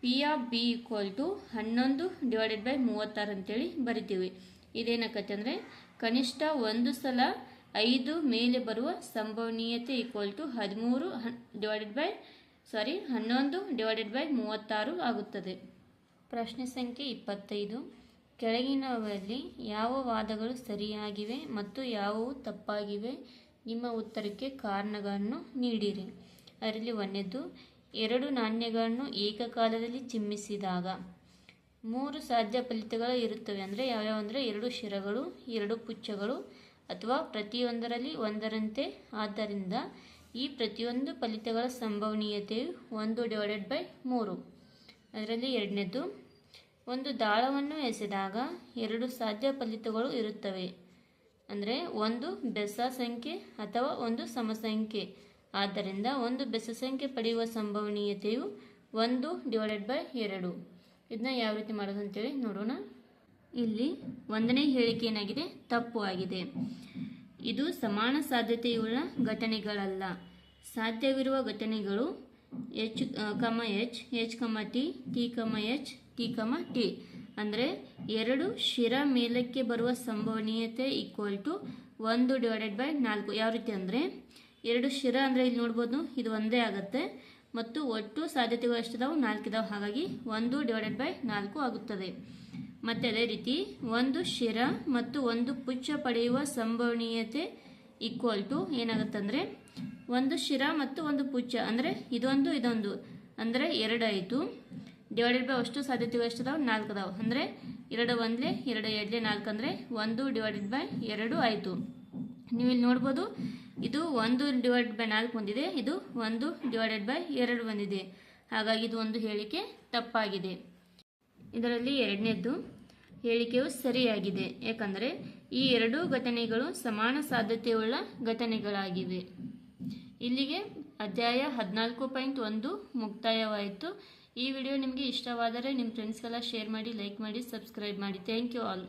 P of B equal to ಹನ್ನೊಂದು ಡಿವೈಡೆಡ್ ಬೈ ಮೂವತ್ತಾರು ಅಂತೇಳಿ ಬರಿತೀವಿ. ಇದೇನಕ್ಕತ್ತೆ ಅಂದರೆ ಕನಿಷ್ಠ ಒಂದು ಸಲ ಐದು ಮೇಲೆ ಬರುವ ಸಂಭವನೀಯತೆ ಈಕ್ವಲ್ ಟು ಹದಿಮೂರು ಡಿವೈಡೆಡ್ ಬೈ ಸಾರಿ ಹನ್ನೊಂದು ಡಿವೈಡೆಡ್ ಬೈ ಮೂವತ್ತಾರು ಆಗುತ್ತದೆ. ಪ್ರಶ್ನೆ ಸಂಖ್ಯೆ ಇಪ್ಪತ್ತೈದು. ಕೆಳಗಿನವರಲ್ಲಿ ಯಾವ ವಾದಗಳು ಸರಿಯಾಗಿವೆ ಮತ್ತು ಯಾವುವು ತಪ್ಪಾಗಿವೆ? ನಿಮ್ಮ ಉತ್ತರಕ್ಕೆ ಕಾರಣಗಳನ್ನು ನೀಡಿರಿ. ಅದರಲ್ಲಿ ಒಂದನೇದು ಎರಡು ನಾಣ್ಯಗಳನ್ನು ಏಕಕಾಲದಲ್ಲಿ ಚಿಮ್ಮಿಸಿದಾಗ ಮೂರು ಸಾಧ್ಯ ಫಲಿತಗಳು ಇರುತ್ತವೆ. ಅಂದರೆ ಯಾವ್ಯಾವ? ಅಂದರೆ ಎರಡು ಶಿರಗಳು, ಎರಡು ಪುಚ್ಚಗಳು ಅಥವಾ ಪ್ರತಿಯೊಂದರಲ್ಲಿ ಒಂದರಂತೆ. ಆದ್ದರಿಂದ ಈ ಪ್ರತಿಯೊಂದು ಫಲಿತಗಳ ಸಂಭವನೀಯತೆಯು ಒಂದು ಡಿವೈಡೆಡ್ ಬೈ ಮೂರು. ಅದರಲ್ಲಿ ಎರಡನೇದು ಒಂದು ದಾಳವನ್ನು ಎಸೆದಾಗ ಎರಡು ಸಾಧ್ಯ ಫಲಿತಗಳು ಇರುತ್ತವೆ. ಅಂದರೆ ಒಂದು ಬೆಸ ಸಂಖ್ಯೆ ಅಥವಾ ಒಂದು ಸಮಸಂಖ್ಯೆ. ಆದ್ದರಿಂದ ಒಂದು ಬೆಸ ಸಂಖ್ಯೆ ಪಡೆಯುವ ಸಂಭವನೀಯತೆಯು ಒಂದು ಡಿವೈಡೆಡ್ ಬೈ ಎರಡು. ಇದನ್ನ ಯಾವ ರೀತಿ ಮಾಡೋದು ಅಂತೇಳಿ ನೋಡೋಣ. ಇಲ್ಲಿ ಒಂದನೇ ಹೇಳಿಕೆ ಏನಾಗಿದೆ? ತಪ್ಪು ಆಗಿದೆ. ಇದು ಸಮಾನ ಸಾಧ್ಯತೆಯುಳ್ಳ ಘಟನೆಗಳಲ್ಲ. ಸಾಧ್ಯವಿರುವ ಘಟನೆಗಳು H comma H H comma T T comma H T comma T ಅಂದರೆ ಎರಡು ಶಿರ ಮೇಲಕ್ಕೆ ಬರುವ ಸಂಭವನೀಯತೆ ಈಕ್ವಲ್ ಟು ಒಂದು ಡಿವೈಡೆಡ್ ಬೈ ನಾಲ್ಕು. ಯಾವ ರೀತಿ ಅಂದರೆ? ಎರಡು ಶಿರ ಅಂದರೆ ಇಲ್ಲಿ ನೋಡ್ಬೋದು, ಇದು ಒಂದೇ ಆಗುತ್ತೆ. ಮತ್ತು ಒಟ್ಟು ಸಾಧ್ಯತೆಗಳು ಎಷ್ಟಿದಾವೆ? ನಾಲ್ಕು ಇದಾವೆ ಹಾಗಾಗಿ ಒಂದು ಡಿವೈಡೆಡ್ ಬೈ ನಾಲ್ಕು ಆಗುತ್ತದೆ. ಮತ್ತು ಅದೇ ರೀತಿ, ಒಂದು ಶಿರ ಮತ್ತು ಒಂದು ಪುಚ್ಚ ಪಡೆಯುವ ಸಂಭವನೀಯತೆ ಈಕ್ವಲ್ ಟು ಏನಾಗುತ್ತಂದರೆ ಒಂದು ಶಿರ ಮತ್ತು ಒಂದು ಪುಚ್ಚ ಅಂದರೆ ಇದೊಂದು ಇದೊಂದು. ಅಂದರೆ ಎರಡಾಯಿತು. ಡಿವೈಡೆಡ್ ಬೈ ಅಷ್ಟು ಸಾಧ್ಯತೆಗಳು ಎಷ್ಟಿದಾವೆ? ನಾಲ್ಕು ಅದಾವೆ ಅಂದರೆ ಎರಡು ಒಂದ್ಲೆ, ಎರಡು ಎರಡ್ಲೆ ನಾಲ್ಕು ಅಂದರೆ ಒಂದು ಡಿವೈಡೆಡ್ ಬೈ ಎರಡು ಆಯಿತು. ನೀವು ಇಲ್ಲಿ ನೋಡ್ಬೋದು, ಇದು ಒಂದು ಡಿವೈಡ್ ಬೈ ನಾಲ್ಕು ಬಂದಿದೆ, ಇದು ಒಂದು ಡಿವೈಡೆಡ್ ಬೈ ಎರಡು ಬಂದಿದೆ. ಹಾಗಾಗಿ ಇದು ಒಂದು ಹೇಳಿಕೆ ತಪ್ಪಾಗಿದೆ. ಇದರಲ್ಲಿ ಎರಡನೇದ್ದು, ಹೇಳಿಕೆಯು ಸರಿಯಾಗಿದೆ. ಯಾಕಂದರೆ ಈ ಎರಡೂ ಘಟನೆಗಳು ಸಮಾನ ಸಾಧ್ಯತೆಯುಳ್ಳ ಘಟನೆಗಳಾಗಿವೆ. ಇಲ್ಲಿಗೆ ಅಧ್ಯಾಯ ಹದಿನಾಲ್ಕು ಪಾಯಿಂಟ್ ಒಂದು ಮುಕ್ತಾಯವಾಯಿತು. ಈ ವಿಡಿಯೋ ನಿಮಗೆ ಇಷ್ಟವಾದರೆ ನಿಮ್ಮ ಫ್ರೆಂಡ್ಸ್ಗೆಲ್ಲ ಶೇರ್ ಮಾಡಿ ಲೈಕ್ ಮಾಡಿ ಸಬ್ಸ್ಕ್ರೈಬ್ ಮಾಡಿ. Thank you all